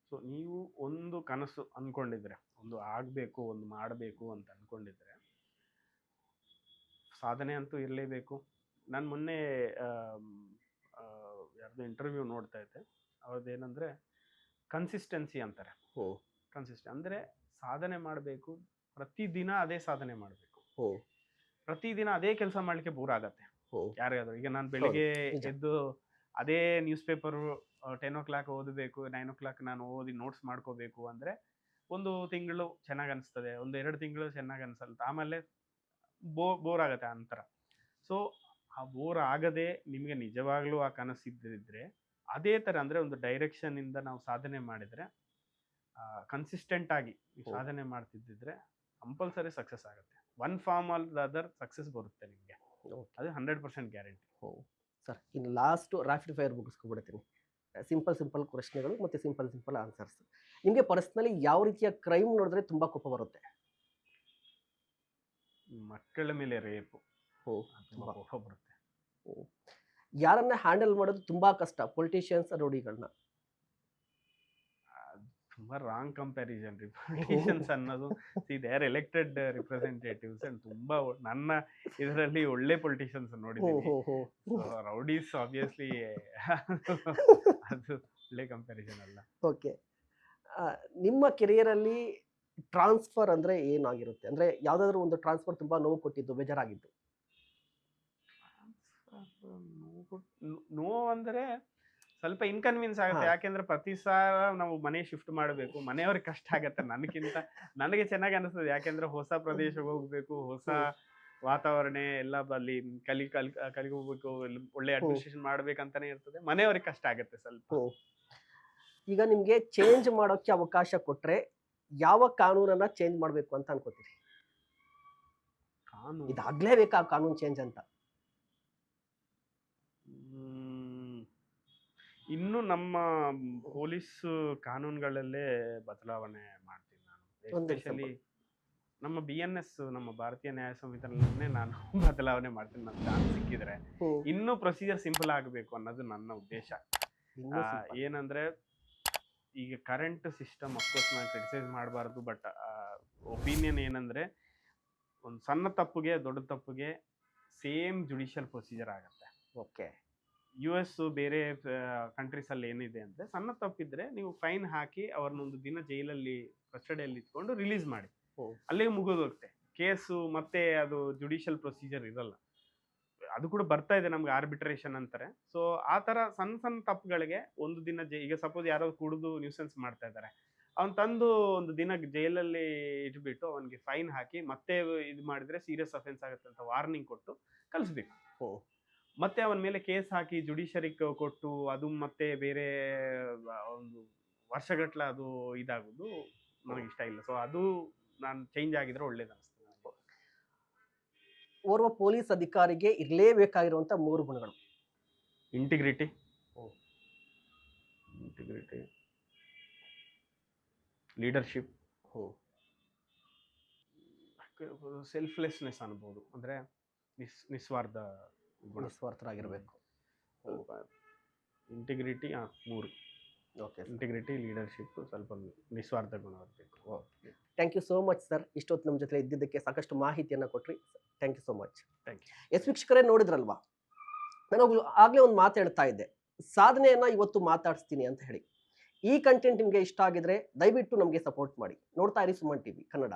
ಸೊ ನೀವು ಒಂದು ಕನಸು ಅನ್ಕೊಂಡಿದ್ರೆ ಒಂದು ಆಗಬೇಕು ಒಂದು ಮಾಡಬೇಕು ಅಂತ ಅಂದ್ಕೊಂಡಿದ್ರೆ ಸಾಧನೆ ಅಂತೂ ಇರಲೇಬೇಕು. ನಾನು ಮೊನ್ನೆ ಯಾರ್ದು ಇಂಟರ್ವ್ಯೂ ನೋಡ್ತಾ ಇದ್ದೆ. ಅವ್ರದ್ದೇನಂದ್ರೆ ಕನ್ಸಿಸ್ಟೆನ್ಸಿ ಅಂತಾರೆ. ಓ. ಕನ್ಸಿಸ್ಟೆನ್ಸಿ ಅಂದ್ರೆ ಸಾಧನೆ ಮಾಡಬೇಕು ಪ್ರತಿದಿನ ಅದೇ ಸಾಧನೆ ಮಾಡಬೇಕು. ಓ. ಪ್ರತಿದಿನ ಅದೇ ಕೆಲಸ ಮಾಡ್ಲಿಕ್ಕೆ ಬೋರ್ ಆಗತ್ತೆ. ಯಾರಿಗಾದ್ರೂ ಈಗ ನಾನು ಬೆಳಿಗ್ಗೆ ಎದ್ದು ಅದೇ newspaper ten o'clock ಓದಬೇಕು ನೈನ್ ಓ ಕ್ಲಾಕ್ ನಾನು ಓದಿ ನೋಟ್ಸ್ ಮಾಡ್ಕೋಬೇಕು ಅಂದ್ರೆ ಒಂದು ತಿಂಗಳು ಚೆನ್ನಾಗಿ ಅನಿಸ್ತದೆ ಒಂದು ಎರಡು ತಿಂಗಳು ಚೆನ್ನಾಗಿ ಅನ್ಸಲ್ತ. ಆಮೇಲೆ ಬೋ ಬೋರ್ ಆಗುತ್ತೆ ಆ ನಂತರ ಸೊ ಆ ಬೋರ್ ಆಗದೆ ನಿಮಗೆ ನಿಜವಾಗ್ಲೂ ಆ ಕನಸಿದ್ದಿದ್ರೆ ಅದೇ ಥರ ಅಂದರೆ ಒಂದು ಡೈರೆಕ್ಷನ್ ಇಂದ ನಾವು ಸಾಧನೆ ಮಾಡಿದ್ರೆ ಕನ್ಸಿಸ್ಟೆಂಟ್ ಆಗಿ ಸಾಧನೆ ಮಾಡ್ತಿದ್ದಿದ್ರೆ ಕಂಪಲ್ಸರಿ ಸಕ್ಸಸ್ ಆಗುತ್ತೆ. One from all other success ಬರುತ್ತೆ ನಿಮಗೆ. ಅದು ಹಂಡ್ರೆಡ್ ಪರ್ಸೆಂಟ್ ಗ್ಯಾರಂಟಿ ಸರ್ ಇನ್ನು ಲಾಸ್ಟ್ ರಾಫಿಡ್ ಫೈರ್ ಮುಗಿಸ್ಕೊಬಿಡ್ತೀನಿ ಸಿಂಪಲ್ ಸಿಂಪಲ್ ಪ್ರಶ್ನೆಗಳು ಮತ್ತು ಸಿಂಪಲ್ ಸಿಂಪಲ್ ಆನ್ಸರ್ಸ್. ನಿಮಗೆ ಪರ್ಸ್ನಲಿ ಯಾವ ರೀತಿಯ ಕ್ರೈಮ್ ನೋಡಿದ್ರೆ ತುಂಬ ಕೋಪ ಬರುತ್ತೆ? ಮಕ್ಕಳ ಮೇಲೆ ರೇಪು. ಓ, ತುಂಬಾ. ಕೋಪ ಬರುತ್ತೆ. ಯಾರನ್ನ ಹ್ಯಾಂಡಲ್ ಮಾಡೋದು ತುಂಬಾ ಕಷ್ಟ ಪೊಲಿಟಿಷಿಯನ್ಸ್ ರೌಡಿಗಳನ್ನ ತುಂಬ ರಾಂಗ್ ಕಂಪ್ಯಾರಿಸನ್ ಪೊಲಿಟಿಷಿಯನ್ಸ್ ಅನ್ನೋದು they are elected representatives and ತುಂಬಾ ನನ್ನ ಇದರಲ್ಲಿ ಒಳ್ಳೆ ಪೊಲಿಟಿಷಿಯನ್ಸ್ ನೋಡಿದ್ದೀನಿ ರೌಡೀಸ್ ಆಬ್ವಿಯಸ್ಲಿ ಅದು ಒಳ್ಳೆ ಕಂಪ್ಯಾರಿಸನ್ ಅಲ್ಲ. ಓಕೆ ನಿಮ್ಮ ಕೆರಿಯರಲ್ಲಿ ಟ್ರಾನ್ಸ್ಫರ್ ಅಂದ್ರೆ ಏನಾಗಿರುತ್ತೆ? ಅಂದ್ರೆ ಯಾವುದಾದ್ರೂ ಒಂದು ಟ್ರಾನ್ಸ್ಫರ್ ತುಂಬಾ ನೋವು ಕೊಟ್ಟಿದ್ದು ಬೇಜಾರಾಗಿದ್ದು. ನೋವು ಅಂದರೆ ಸ್ವಲ್ಪ ಇನ್ಕನ್ವಿನ್ಸ್ ಆಗುತ್ತೆ. ಯಾಕೆಂದ್ರೆ ಪ್ರತಿ ಸಾರ ನಾವು ಮನೆ ಶಿಫ್ಟ್ ಮಾಡಬೇಕು. ಮನೆಯವ್ರಿಗೆ ಕಷ್ಟ ಆಗತ್ತೆ. ನನಗಿಂತ ನನಗೆ ಚೆನ್ನಾಗಿ ಅನಿಸ್ತದೆ. ಯಾಕೆಂದ್ರೆ ಹೊಸ ಪ್ರದೇಶಕ್ಕೆ ಹೋಗ್ಬೇಕು ಹೊಸ ವಾತಾವರಣ ಎಲ್ಲ ಅಲ್ಲಿ ಕಲಿ ಕಲಿ ಕಲಿಗೆ ಹೋಗ್ಬೇಕು ಒಳ್ಳೆ ಅಡ್ಮಿನಿಸ್ಟ್ರೇಷನ್ ಮಾಡ್ಬೇಕಂತಾನೆ ಇರ್ತದೆ. ಮನೆಯವ್ರಿಗೆ ಕಷ್ಟ ಆಗುತ್ತೆ ಸ್ವಲ್ಪ. ಈಗ ನಿಮ್ಗೆ ಚೇಂಜ್ ಮಾಡೋಕೆ ಅವಕಾಶ ಕೊಟ್ರೆ ಯಾವ ಕಾನೂನನ್ನ ಚೇಂಜ್ ಮಾಡ್ಬೇಕು ಅಂತ ಅನ್ಕೋತೀರಿ? ಕಾನೂನು? ಆ ಕಾನೂನು ಚೇಂಜ್ ಅಂತ? ಇನ್ನು ನಮ್ಮ ಪೊಲೀಸ್ ಕಾನೂನುಗಳಲ್ಲೇ ಬದಲಾವಣೆ ಮಾಡ್ತೀನಿ ನಾನು. ಎಸ್ಪೆಷಲಿ ನಮ್ಮ ಬಿ ಎನ್ ಎಸ್ ನಮ್ಮ ಭಾರತೀಯ ನ್ಯಾಯ ಸಂಹಿತೆಯನ್ನೇ ನಾನು ಬದಲಾವಣೆ ಮಾಡ್ತೀನಿ ನನ್ನ ಚಾನ್ಸ್ ಸಿಕ್ಕಿದ್ರೆ. ಇನ್ನೂ ಪ್ರೊಸೀಜರ್ ಸಿಂಪಲ್ ಆಗಬೇಕು ಅನ್ನೋದು ನನ್ನ ಉದ್ದೇಶ. ಏನಂದ್ರೆ ಈಗ ಕರೆಂಟ್ ಸಿಸ್ಟಮ್ ಅಫ್ಕೋರ್ಸ್ ನಾನು ಕ್ರಿಟಿಸೈಸ್ ಮಾಡಬಾರ್ದು ಬಟ್ ಒಪಿನಿಯನ್ ಏನಂದ್ರೆ ಒಂದು ಸಣ್ಣ ತಪ್ಪುಗೆ ದೊಡ್ಡ ತಪ್ಪುಗೆ ಸೇಮ್ ಜುಡಿಷಿಯಲ್ ಪ್ರೊಸೀಜರ್ ಆಗುತ್ತೆ. ಓಕೆ. ಯು ಎಸ್ ಬೇರೆ ಕಂಟ್ರೀಸ್ ಅಲ್ಲಿ ಏನಿದೆ ಅಂದ್ರೆ ಸಣ್ಣ ತಪ್ಪಿದ್ರೆ ನೀವು ಫೈನ್ ಹಾಕಿ ಅವ್ರನ್ನೊಂದು ದಿನ ಜೈಲಲ್ಲಿ ಕಸ್ಟಡಿಯಲ್ಲಿ ಇಟ್ಕೊಂಡು ರಿಲೀಸ್ ಮಾಡಿ. ಹ್ಮ್. ಅಲ್ಲಿಗೆ ಮುಗಿದೋಗುತ್ತೆ ಕೇಸು ಮತ್ತೆ ಅದು ಜುಡಿಷಿಯಲ್ ಪ್ರೊಸೀಜರ್ ಇರಲ್ಲ. ಅದು ಕೂಡ ಬರ್ತಾ ಇದೆ ನಮ್ಗೆ ಆರ್ಬಿಟ್ರೇಷನ್ ಅಂತಾರೆ. ಸೊ ಆ ತರ ಸಣ್ಣ ಸಣ್ಣ ತಪ್ಪುಗಳಿಗೆ ಒಂದು ದಿನ ಜೈ ಈಗ ಸಪೋಸ್ ಯಾರೋ ಕುಡಿದು ನ್ಯೂಸೆನ್ಸ್ ಮಾಡ್ತಾ ಇದ್ದಾರೆ. ಅವ್ನು ತಂದು ಒಂದು ದಿನ ಜೈಲಲ್ಲಿ ಇಟ್ಬಿಟ್ಟು ಅವನಿಗೆ ಫೈನ್ ಹಾಕಿ ಮತ್ತೆ ಇದು ಮಾಡಿದ್ರೆ ಸೀರಿಯಸ್ ಅಫೆನ್ಸ್ ಆಗುತ್ತೆ ಅಂತ ವಾರ್ನಿಂಗ್ ಕೊಟ್ಟು ಕಲಿಸ್ಬೇಕು ಓ. ಮತ್ತೆ ಅವನ ಮೇಲೆ ಕೇಸ್ ಹಾಕಿ ಜುಡಿಷರಿಗೆ ಕೊಟ್ಟು ಅದು ಮತ್ತೆ ಬೇರೆ ಒಂದು ವರ್ಷಗಟ್ಲೆ ಅದು ಇದಾಗೋದು ನನಗೆ ಇಷ್ಟ ಇಲ್ಲ. ಸೊ ಅದು ನಾನು ಚೇಂಜ್ ಆಗಿದ್ರೆ ಒಳ್ಳೇದು ಅನಿಸ್ತದೆ ನನಗೆ. ಓರ್ವ ಪೊಲೀಸ್ ಅಧಿಕಾರಿಗೆ ಇರಲೇಬೇಕಾಗಿರುವಂತ ಮೂರು ಗುಣಗಳು. ಇಂಟಿಗ್ರಿಟಿ. Integrity leadership. ಸೆಲ್ಫ್ಲೆಸ್ನೆಸ್ ಅನ್ಬೋದು. ಅಂದ್ರೆ ನಿಸ್ ನಿಸ್ವಾರ್ಥ ಗುಣ. ನಿಸ್ವಾರ್ಥರಾಗಿರ್ಬೇಕು. ಇಂಟಿಗ್ರಿಟಿ ಮೂರು. ಓಕೆ ಇಂಟಿಗ್ರಿಟಿ ಲೀಡರ್ಶಿಪ್ ಸ್ವಲ್ಪ ನಿಸ್ವಾರ್ಥ ಗುಣ ಇರಬೇಕು. Thank you so much sir ಇಷ್ಟೊತ್ತು ನಮ್ಮ ಜೊತೆ ಇದ್ದಿದ್ದಕ್ಕೆ ಸಾಕಷ್ಟು ಮಾಹಿತಿಯನ್ನು ಕೊಟ್ರಿ. Thank you so much Thank ಎಸ್ ವೀಕ್ಷಕರೇ ನೋಡಿದ್ರಲ್ವಾ? ನಾನು ಆಗಲೇ ಒಂದು ಮಾತು ಹೇಳ್ತಾ ಇದ್ದೆ. ಸಾಧನೆಯನ್ನು ಇವತ್ತು ಮಾತಾಡಿಸ್ತೀನಿ ಅಂತ ಹೇಳಿ. ಈ ಕಂಟೆಂಟ್ ನಿಮಗೆ ಇಷ್ಟ ಆಗಿದ್ರೆ ದಯವಿಟ್ಟು ನಮಗೆ ಸಪೋರ್ಟ್ ಮಾಡಿ. ನೋಡ್ತಾ ಇರಿ ಸುಮನ್ ಟಿವಿ ಕನ್ನಡ.